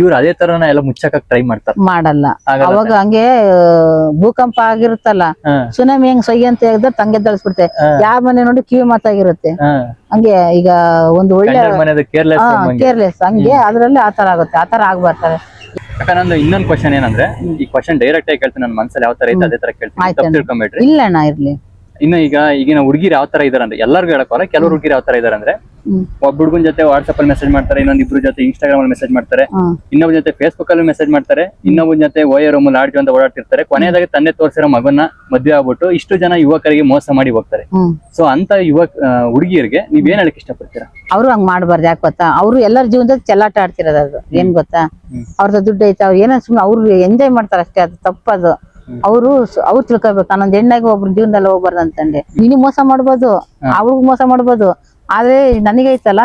Speaker 1: ಇವ್ರು ಅದೇ ತರನ ಎಲ್ಲ ಮುಚ್ಚಕ್ ಟ್ರೈ ಮಾಡ್ತಾರೆ.
Speaker 2: ಮಾಡಲ್ಲ. ಅವಾಗ ಹಂಗೆ ಭೂಕಂಪ ಆಗಿರುತ್ತಲ್ಲ ಸುನಾಮಿ ಹೆಂಗ್ ಸೊಯ್ಯ ಅಂತ ಹೇಳಿದ್ರೆ ತಂಗೆ
Speaker 1: ತಳಿಸ್ಬಿಡ್ತೆ.
Speaker 2: ಯಾವ ಮನೆ ನೋಡಿ ಕಿವಿ ಮಾತಾಗಿರುತ್ತೆ. ಹಂಗೆ ಈಗ ಒಂದು ಒಳ್ಳೆ
Speaker 1: ಕೇರ್ಲೆಸ್
Speaker 2: ಹಂಗೆ ಅದ್ರಲ್ಲಿ ಆತರ ಆಗುತ್ತೆ ಆ ಆಗ್ಬಾರ್ತಾರೆ.
Speaker 1: ಯಾಕಂದ್ರೆ ನಂದು ಇನ್ನೊಂದ್ ಕ್ವಶನ್ ಏನಂದ್ರೆ ಈ ಕ್ವಶನ್ ಡೈರೆಕ್ಟ್ ಆಗಿ ಕೇಳ್ತೀನಿ ನನ್ನ ಮನ್ಸಲ್ಲಿ ಯಾವ ತರ ಐತೆ ಅದೇ ತರ ಕೇಳ್ತೀನಿ. ತಪ್ಪು ತಿಳ್ಕೊಂಬೇಡ್ರಿ.
Speaker 2: ಇಲ್ಲ ಅಣ್ಣ ಇರ್ಲಿ.
Speaker 1: ಇನ್ನು ಈಗ ಈಗಿನ ಹುಡುಗಿರು ಯಾವ ತರ ಇದಾರೆ ಅಂದ್ರೆ ಎಲ್ಲರಿಗೂ ಹೇಳಕೋಲ್ಲ ಕೆಲವು ಹುಡುಗಿರು ಯಾವ ತರ ಇದಾರೆ ಅಂದ್ರೆ ಒಬ್ಬ ಹುಡುಗನ ಜೊತೆ ವಾಟ್ಸ್ಆಪ್ ಅಲ್ಲಿ ಮೆಸೇಜ್ ಮಾಡ್ತಾರೆ ಇನ್ನೊಂದಿಬ್ರು ಜೊತೆ ಇನ್ಸ್ಟಾಗ್ರಾಮ್ ಅಲ್ಲಿ ಮೆಸೇಜ್ ಮಾಡ್ತಾರೆ ಇನ್ನೊಬ್ಬ ಜೊತೆ ಫೇಸ್ಬುಕ್ ಅಲ್ಲಿ ಮೆಸೇಜ್ ಮಾಡ್ತಾರೆ ಇನ್ನೊಬ್ಬ ಜೊತೆ ಓಯೋ ರೂಮ್ ಆಡ್ಜು ಅಂತ ಓಡಾಡ್ತಿರ್ತಾರೆ. ಕೊನೆಯದಾಗಿ ತಂದೆ ತೋರಿಸಿರೋ ಮಗನ್ನ ಮದ್ವೆ ಆಗ್ಬಿಟ್ಟು ಇಷ್ಟು ಜನ ಯುವಕರಿಗೆ ಮೋಸ ಮಾಡಿ ಹೋಗ್ತಾರೆ. ಸೊ ಅಂತ ಯುವಕ ಹುಡುಗಿಯರಿಗೆ ನೀವ್ ಏನ್ ಹೇಳಕ್ ಇಷ್ಟಪಡ್ತೀರಾ?
Speaker 2: ಅವ್ರು ಹಂಗ್ ಮಾಡ್ಬಾರ್ದು ಯಾಕೆ ಗೊತ್ತಾ? ಅವ್ರು ಎಲ್ಲರ ಜೀವನದಲ್ಲಿ ಚೆಲ್ಲಾಟ ಆಡ್ತಿರೋದು ಅದು. ಏನ್ ಗೊತ್ತಾ. ಅವ್ರದ್ದು ದುಡ್ಡು ಐತೆ ಅವ್ರು ಏನೋ ಸುಮ್ಮನೆ ಅವ್ರು ಎಂಜಾಯ್ ಮಾಡ್ತಾರೆ ಅಷ್ಟೇ ಅದು ತಪ್ಪದು. ಅವರು ಅವ್ರು ತಿಳ್ಕೊಬೇಕು ಅನ್ನೊಂದ್ ಹೆಣ್ಣಾಗಿ ಒಬ್ರು ಜೀವನದಲ್ಲಿ ಹೋಗ್ಬಾರ್ದು ಅಂತಂದೆ. ನೀನು ಮೋಸ ಮಾಡ್ಬೋದು. ಅವ್ರಿಗೂ ಮೋಸ ಮಾಡ್ಬೋದು. ಆದ್ರೆ ನನಗೆ ಐತಲ್ಲ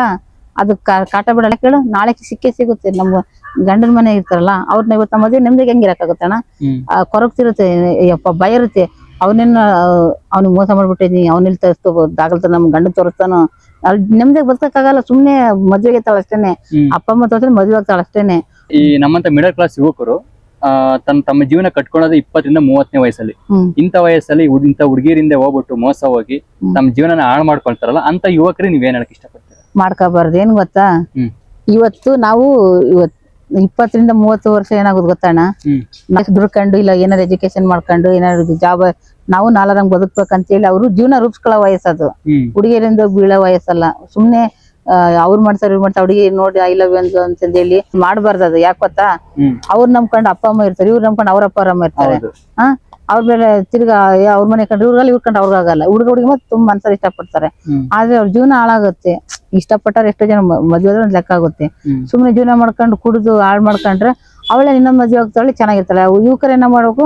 Speaker 2: ಅದು ಕಾಟ ಬಿಡಲ್ಲ ಕೇಳು. ನಾಳೆ ಸಿಕ್ಕೇ ಸಿಗುತ್ತೆ. ನಮ್ಮ ಗಂಡನ ಮನೆ ಇರ್ತಾರಲ್ಲ ಅವ್ರನ್ನ ಇವತ್ತು ನಮ್ಮ ಮದುವೆ ನೆಮ್ಮದಿಗೆ ಹೆಂಗ್ ಇರಕ್ಕಾಗುತ್ತಣ್ಣ? ಕೊರಗ್ತಿರುತ್ತೆ. ಯಪ್ಪ ಭಯ ಇರುತ್ತೆ. ಅವನೇನ ಅವ್ನಿಗೆ ಮೋಸ ಮಾಡ್ಬಿಟ್ಟಿದೀನಿ ಅವನಲ್ಲಿ ತರಿಸ್ಕೋಬಹುದು ದಾಖಲ್ತ ನಮ್ ಗಂಡ ತೋರಿಸ್ತಾನೋ? ಅಲ್ಲಿ ನೆಮ್ಮದಿಗೆ ಬದುಕಕ್ಕಾಗಲ್ಲ. ಸುಮ್ನೆ ಮದ್ವೆಗೆ ತಾಳ ಅಷ್ಟೇನೆ. ಅಪ್ಪ ಅಮ್ಮ ತೋರಿಸ್ತಾನೆ ಮದ್ವೆ ಆಗ್ತಾಳ ಅಷ್ಟೇನೆ.
Speaker 1: ಈ ನಮ್ಮಂತ ಮಿಡಲ್ ಕ್ಲಾಸ್ ಯುವಕರು ತನ್ನ ತಮ್ಮ ಜೀವನ ಕಟ್ಕೊಳ್ಳೋದು ಇಪ್ಪತ್ತರಿಂದ ಮೂವತ್ತನೇ ವಯಸ್ಸಲ್ಲಿ. ಇಂಥ ವಯಸ್ಸಲ್ಲಿ ಇಂಥ ಹುಡುಗಿರಿಂದ ಹೋಗ್ಬಿಟ್ಟು ಮೋಸ ಹೋಗಿ. ತಮ್ಮ ಜೀವನನ ಹಾಳು ಮಾಡ್ಕೊಳ್ತಾರಲ್ಲ ಅಂತ ಯುವಕರಿಗೆ ನೀವ್ ಏನ್ ಹೇಳಕ್ ಇಷ್ಟಪಡ್ತೀರಾ?
Speaker 2: ಮಾಡ್ಕೋಬಾರ್ದು. ಏನ್ ಗೊತ್ತಾ? ಇವತ್ತು ನಾವು ಇವತ್ ಇಪ್ಪತ್ತರಿಂದ ಮೂವತ್ತು ವರ್ಷ ಏನಾಗುದು ಗೊತ್ತಣ್ಣ? ದುಡ್ಕೊಂಡು ಇಲ್ಲ ಏನಾದ್ರು ಎಜುಕೇಶನ್ ಮಾಡ್ಕೊಂಡು ಏನಾದ್ರು ಜಾಬ್ ನಾವು ನಾಲ್ಕರಂಗ್ ಬದುಕ್ಬೇಕಂತ ಹೇಳಿ ಅವರು ಜೀವನ ರೂಪಿಸ್ಕೊಳ್ಳೋ ವಯಸ್ಸದು. ಹುಡುಗಿಯರಿಂದ ಬೀಳೋ ವಯಸ್ಸಲ್ಲ. ಸುಮ್ನೆ ಅವ್ರು ಮಾಡ್ತಾರ ಇವ್ರು ಮಾಡ್ತಾರೆ ಹುಡುಗಿ ನೋಡಿ ಐ ಲವ್ ಅಂತ ಅಂತಂದೇಳಿ ಮಾಡ್ಬಾರ್ದು ಅದು ಯಾಕೆ ಗೊತ್ತಾ? ಅವ್ರ ನಂಬ್ಕೊಂಡು ಅಪ್ಪ ಅಮ್ಮ ಇರ್ತಾರೆ ಇವ್ರು ನಂಬ್ಕೊಂಡು ಅವ್ರ ಅಪ್ಪ ಅಮ್ಮ ಇರ್ತಾರೆ. ಹಾ ಅವ್ರ ಮೇಲೆ ತಿರ್ಗಾ ಅವ್ರ ಮನೆ ಕಂಡು ಇವ್ರಲ್ಲಿ ಇವ್ರ ಕಂಡು ಅವ್ರಿಗಾಗಲ್ಲ ಹುಡುಗ ಹುಡುಗಿ ಮತ್ತೆ ತುಂಬಾ ಮನ್ಸಲ್ಲಿ ಇಷ್ಟಪಡ್ತಾರೆ. ಆದ್ರೆ ಅವ್ರ ಜೀವನ ಹಾಳಾಗುತ್ತೆ. ಇಷ್ಟಪಟ್ಟಾರೆ ಎಷ್ಟೋ ಜನ ಮದ್ವೆ ಆದ್ರೆ ಒಂದ್ ಲೆಕ್ಕ ಆಗುತ್ತೆ.
Speaker 1: ಸುಮ್ಮನೆ
Speaker 2: ಸುಮ್ನೆ ಜೀವನ ಮಾಡ್ಕೊಂಡು ಕುಡಿದು ಹಾಳು ಮಾಡ್ಕೊಂಡ್ರೆ ಅವಳೆ ಇನ್ನೊಂದ್ ಮದ್ವೆ ಆಗ್ತಾಳೆ ಚೆನ್ನಾಗಿರ್ತಾಳೆ. ಅವು ಯುವಕರು ಏನ ಮಾಡ್ಬೇಕು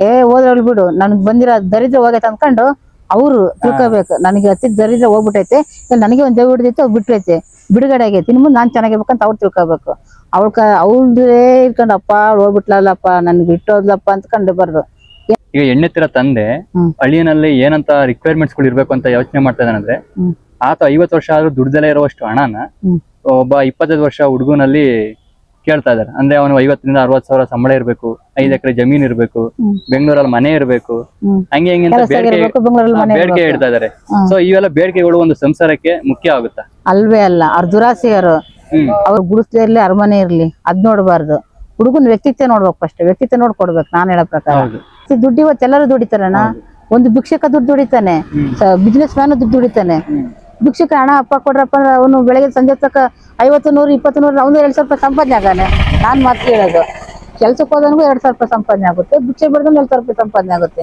Speaker 2: ಏ ಹೋದ್ರಲ್ಲಿ ಬಿಡು ನನ್ಗ್ ಬಂದಿರೋ ದರಿದ್ರ ಹೋಗೈತೆ ಅನ್ಕೊಂಡು ಅವ್ರು ತಿಳ್ಕೊಬೇಕು ನನಗೆ ಹತ್ತಿದ ದರಿದ್ರ ಹೋಗ್ಬಿಟ್ಟೈತೆ ಇಲ್ಲ ನನಗೆ ಒಂದ್ ದೇವ್ ಹಿಡಿದೈತೆ ಬಿಟ್ಟೈತೆ ಬಿಡುಗಡೆ ಆಗೈತೆ ಇನ್ನು ಮುಂದೆ ನಾನ್ ಚೆನ್ನಾಗಿರ್ಬೇಕಂತ ಅವ್ರು ತಿಳ್ಕೊಬೇಕು ಅವಳ ಕ ಅವಳದೇ ಇಟ್ಕೊಂಡು ಅಪ್ಪ ಅವ್ಳು ಹೋಗ್ಬಿಟ್ಲಲ್ಲಪ್ಪ ನನ್ಗೆ ಬಿಟ್ಟೋದ್ಲಪ್ಪ ಅಂತ ಬರ್ದು
Speaker 1: ಈಗ ತರ ತಂದೆ. ಹಳ್ಳಿನಲ್ಲಿ ಏನಂತ ರಿಕ್ವೈರ್ಮೆಂಟ್ಸ್ಗಳು ಇರ್ಬೇಕು ಅಂತ ಯೋಚನೆ ಮಾಡ್ತಾ ಇದ್ದಾನಂದ್ರೆ. ಆತ ಐವತ್ತು ವರ್ಷ ಆದ್ರೂ ದುಡ್ದಲೇ ಇರುವಷ್ಟು ಹಣನ. ಒಬ್ಬ ಇಪ್ಪತ್ತೈದು ವರ್ಷ ಹುಡುಗನಲ್ಲಿ ಕೇಳ್ತಾ ಇದಾರೆ ಅಂದ್ರೆ ಅವನು ಐವತ್ತರಿಂದ ಅರವತ್ ಸಾವಿರ ಸಂಬಳ ಇರ್ಬೇಕು ಐದ್ ಎಕರೆ ಜಮೀನ್ ಇರ್ಬೇಕು ಬೆಂಗಳೂರಲ್ಲಿ ಮನೆ ಇರ್ಬೇಕು ಹಂಗೆ ಹಂಗೆ ಅಂತ ಬೇಡಿಕೆ ಬೇಡಿಕೆ. ಇಡ್ತಾ ಇದಾರೆ ಸೊ ಇವೆಲ್ಲ ಬೇಡಿಕೆಗಳು ಒಂದು ಸಂಸಾರಕ್ಕೆ ಮುಖ್ಯ ಆಗುತ್ತಾ?
Speaker 2: ಅಲ್ವೇ ಅಲ್ಲ ಅವ್ರ ದುರಾಸೆಯರು.
Speaker 1: ಹ್ಮ್.
Speaker 2: ಅವ್ರ ಗುಡಿಸ್ಲೇ ಇರ್ಲಿ ಅರಮನೆ ಇರ್ಲಿ ಅದ್ ನೋಡ್ಬಾರ್ದು. ಹುಡುಗನ ವ್ಯಕ್ತಿತ್ವ ನೋಡ್ಬೇಕು ಫಸ್ಟ್ ವ್ಯಕ್ತಿತ್ವ ನೋಡ್ಕೊಡ್ಬೇಕು ನಾನ್ ಹೇಳೋ ಪ್ರಕಾರ. ದುಡ್ಡು ಇವತ್ತೆಲ್ಲರೂ ದುಡಿತಾರಣ್ಣ? ಒಂದು ಭಿಕ್ಷಕ ದುಡ್ಡು ದುಡಿತಾನೆ. ಬಿಸ್ನೆಸ್ ಮ್ಯಾನ್ ದುಡ್ಡು ದುಡಿತಾನೆ. ಭಿಕ್ಷಕ ಹಣ ಅಪ್ಪ ಕೊಡ್ರಪ್ಪ ಅಂದ್ರೆ ಅವನು ಬೆಳಗ್ಗೆ ಸಂಜೆ ತಕ್ಕ ಐವತ್ತು ನೂರು ಇಪ್ಪತ್ತು ನೂರು ಅವನು ಎರಡು ಸಾವಿರ ರೂಪಾಯಿ ಸಂಪಾದನೆ ಆಗಾನೆ ನಾನ್ ಮಾತು ಕೇಳೋದು ಕೆಲ್ಸಕ್ಕೆ ಹೋದಂಗೂ ಎರಡ್ ಸಾವಿರ ರೂಪಾಯಿ ಸಂಪಾದನೆ ಆಗುತ್ತೆ. ಭಿಕ್ಷೆ ಬಿಡೋದನ್ನು ಎರಡ್ ಸಾವಿರ ರೂಪಾಯಿ ಸಂಪಾದನೆ ಆಗುತ್ತೆ.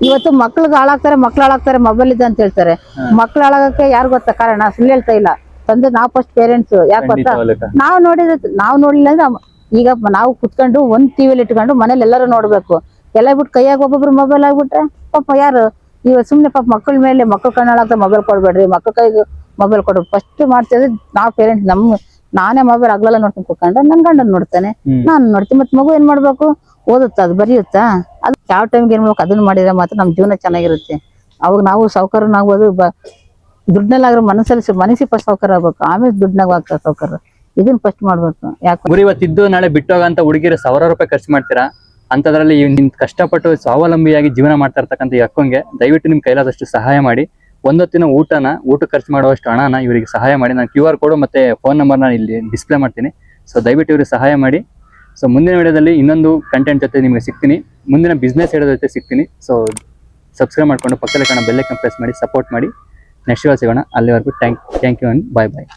Speaker 2: ಇವತ್ತು ಮಕ್ಳಿಗೆ ಹಾಳಾಗ್ತಾರೆ ಮಕ್ಳು ಹಾಳಾಗ್ತಾರೆ ಮೊಬೈಲ್ ಇದೆ ಅಂತ ಹೇಳ್ತಾರೆ. ಮಕ್ಳು ಹಾಳಾಗಕ್ಕೆ ಯಾರು ಗೊತ್ತಾ ಕಾರಣ? ಸುಳ್ಳು ಹೇಳ್ತಾ ಇಲ್ಲ. ತಂದೆ ನಾವು ಫಸ್ಟ್ ಪೇರೆಂಟ್ಸ್ ಯಾಕೆ ಗೊತ್ತಾ. ನಾವು ನೋಡಿದ ನಾವು ನೋಡ್ಲಿಲ್ಲ ಅಂದ್ರೆ ಈಗ ನಾವು ಕುತ್ಕೊಂಡು ಒಂದ್ ಟಿವಿಲಿ ಇಟ್ಕೊಂಡು ಮನೇಲಿ ಎಲ್ಲರೂ ನೋಡ್ಬೇಕು. ಎಲ್ಲ ಬಿಟ್ಟು ಕೈಯಾಗ ಒಬ್ಬೊಬ್ರು ಮೊಬೈಲ್ ಆಗ್ಬಿಟ್ರೆ ಪಾಪ ಯಾರು ಇವ ಸುಮ್ನೆ ಪಾಪ ಮಕ್ಕಳ ಮೇಲೆ ಮಕ್ಕಳ ಕಣ್ಣಾಗ್ತಾ ಮೊಬೈಲ್ ಕೊಡ್ಬೇಡ್ರಿ. ಮಕ್ಕಳ ಕೈಗೆ ಮೊಬೈಲ್ ಕೊಡ್ರಿ ಫಸ್ಟ್ ಮಾಡ್ತಿದ್ರೆ ನಾವು ಪೇರೆಂಟ್ ನಮ್ ನಾನೇ ಮೊಬೈಲ್ ಆಗ್ಲೆಲ್ಲ ನೋಡ್ತೀನಿ ಕುತ್ಕೊಂಡ್ರೆ ನನ್ ಗಂಡನ್ ನೋಡ್ತಾನೆ. ನಾನು ನೋಡ್ತೀನಿ. ಮತ್ತೆ ಮಗು ಏನ್ ಮಾಡ್ಬೇಕು? ಓದುತ್ತಾ? ಅದು ಬರೆಯುತ್ತಾ? ಅದು ಯಾವ ಟೈಮ್ಗೆ ಏನ್ ಮಾಡ್ಬೇಕು? ಅದನ್ನ ಮಾಡಿದ್ರೆ ಮಾತ್ರ ನಮ್ ಜೀವನ ಚೆನ್ನಾಗಿರುತ್ತೆ. ಅವಾಗ ನಾವು ಸಾವುಕಾರನಾಗೋದು ಬ ದುಡ್ಡಲ್ಲಾಗ್ರೆ ಮನಸ್ಸಲ್ಲಿ ಮನಸ್ಸಿ ಫಸ್ಟ್ ಸಾವುಕಾರ ಆಗ್ಬೇಕು. ಆಮೇಲೆ ದುಡ್ಡನಾಗ ಆಗ್ತಾರೆ ಸಾವುಕಾರ. ಇದನ್ನ ಫಸ್ಟ್ ಮಾಡ್ಬೇಕು. ಯಾಕೆ.
Speaker 1: ಗುರು ಇವತ್ತಿದ್ದು ನಾಳೆ ಬಿಟ್ಟೋಗಂತ ಹುಡುಗಿರು ಸಾವಿರ ರೂಪಾಯಿ ಖರ್ಚು ಮಾಡ್ತೀರಾ? ಅಂತದ್ರಲ್ಲಿ ನಿಮ್ ಕಷ್ಟಪಟ್ಟು ಸ್ವಾವಲಂಬಿಯಾಗಿ ಜೀವನ ಮಾಡ್ತಾ ಇರ್ತಕ್ಕಂಥ ಈ ಅಕ್ಕಂಗೆ ದಯವಿಟ್ಟು ನಿಮ್ ಕೈಲಾದಷ್ಟು ಸಹಾಯ ಮಾಡಿ. ಒಂದೊತ್ತಿನ ಊಟನ, ಊಟ ಖರ್ಚು ಮಾಡುವಷ್ಟು ಹಣನ ಇವರಿಗೆ ಸಹಾಯ ಮಾಡಿ. ನಾನು ಕ್ಯೂ ಆರ್ ಕೋಡ್ ಮತ್ತೆ ಫೋನ್ ನಂಬರ್ನ ಇಲ್ಲಿ ಡಿಸ್ಪ್ಲೇ ಮಾಡ್ತೀನಿ. ಸೊ ದಯವಿಟ್ಟು ಇವರಿಗೆ ಸಹಾಯ ಮಾಡಿ. ಸೊ ಮುಂದಿನ ವಿಡಿಯೋದಲ್ಲಿ ಇನ್ನೊಂದು ಕಂಟೆಂಟ್ ಜೊತೆ ನಿಮಗೆ ಸಿಗ್ತೀನಿ. ಮುಂದಿನ ಬಿಸ್ನೆಸ್ ಹೇಳೋ ಜೊತೆ ಸಿಗ್ತೀನಿ. ಸೊ ಸಬ್ಸ್ಕ್ರೈಬ್ ಮಾಡಿಕೊಂಡು ಪಕ್ಕದಲ್ಲಿ ಕಾಣೋ ಬೆಲ್ಲೈಕನ್ ಪ್ರೆಸ್ ಮಾಡಿ ಸಪೋರ್ಟ್ ಮಾಡಿ. ನೆಕ್ಸ್ಟ್ ಸಿಗೋಣ. ಅಲ್ಲಿವರೆಗೂ thank thank you and bye bye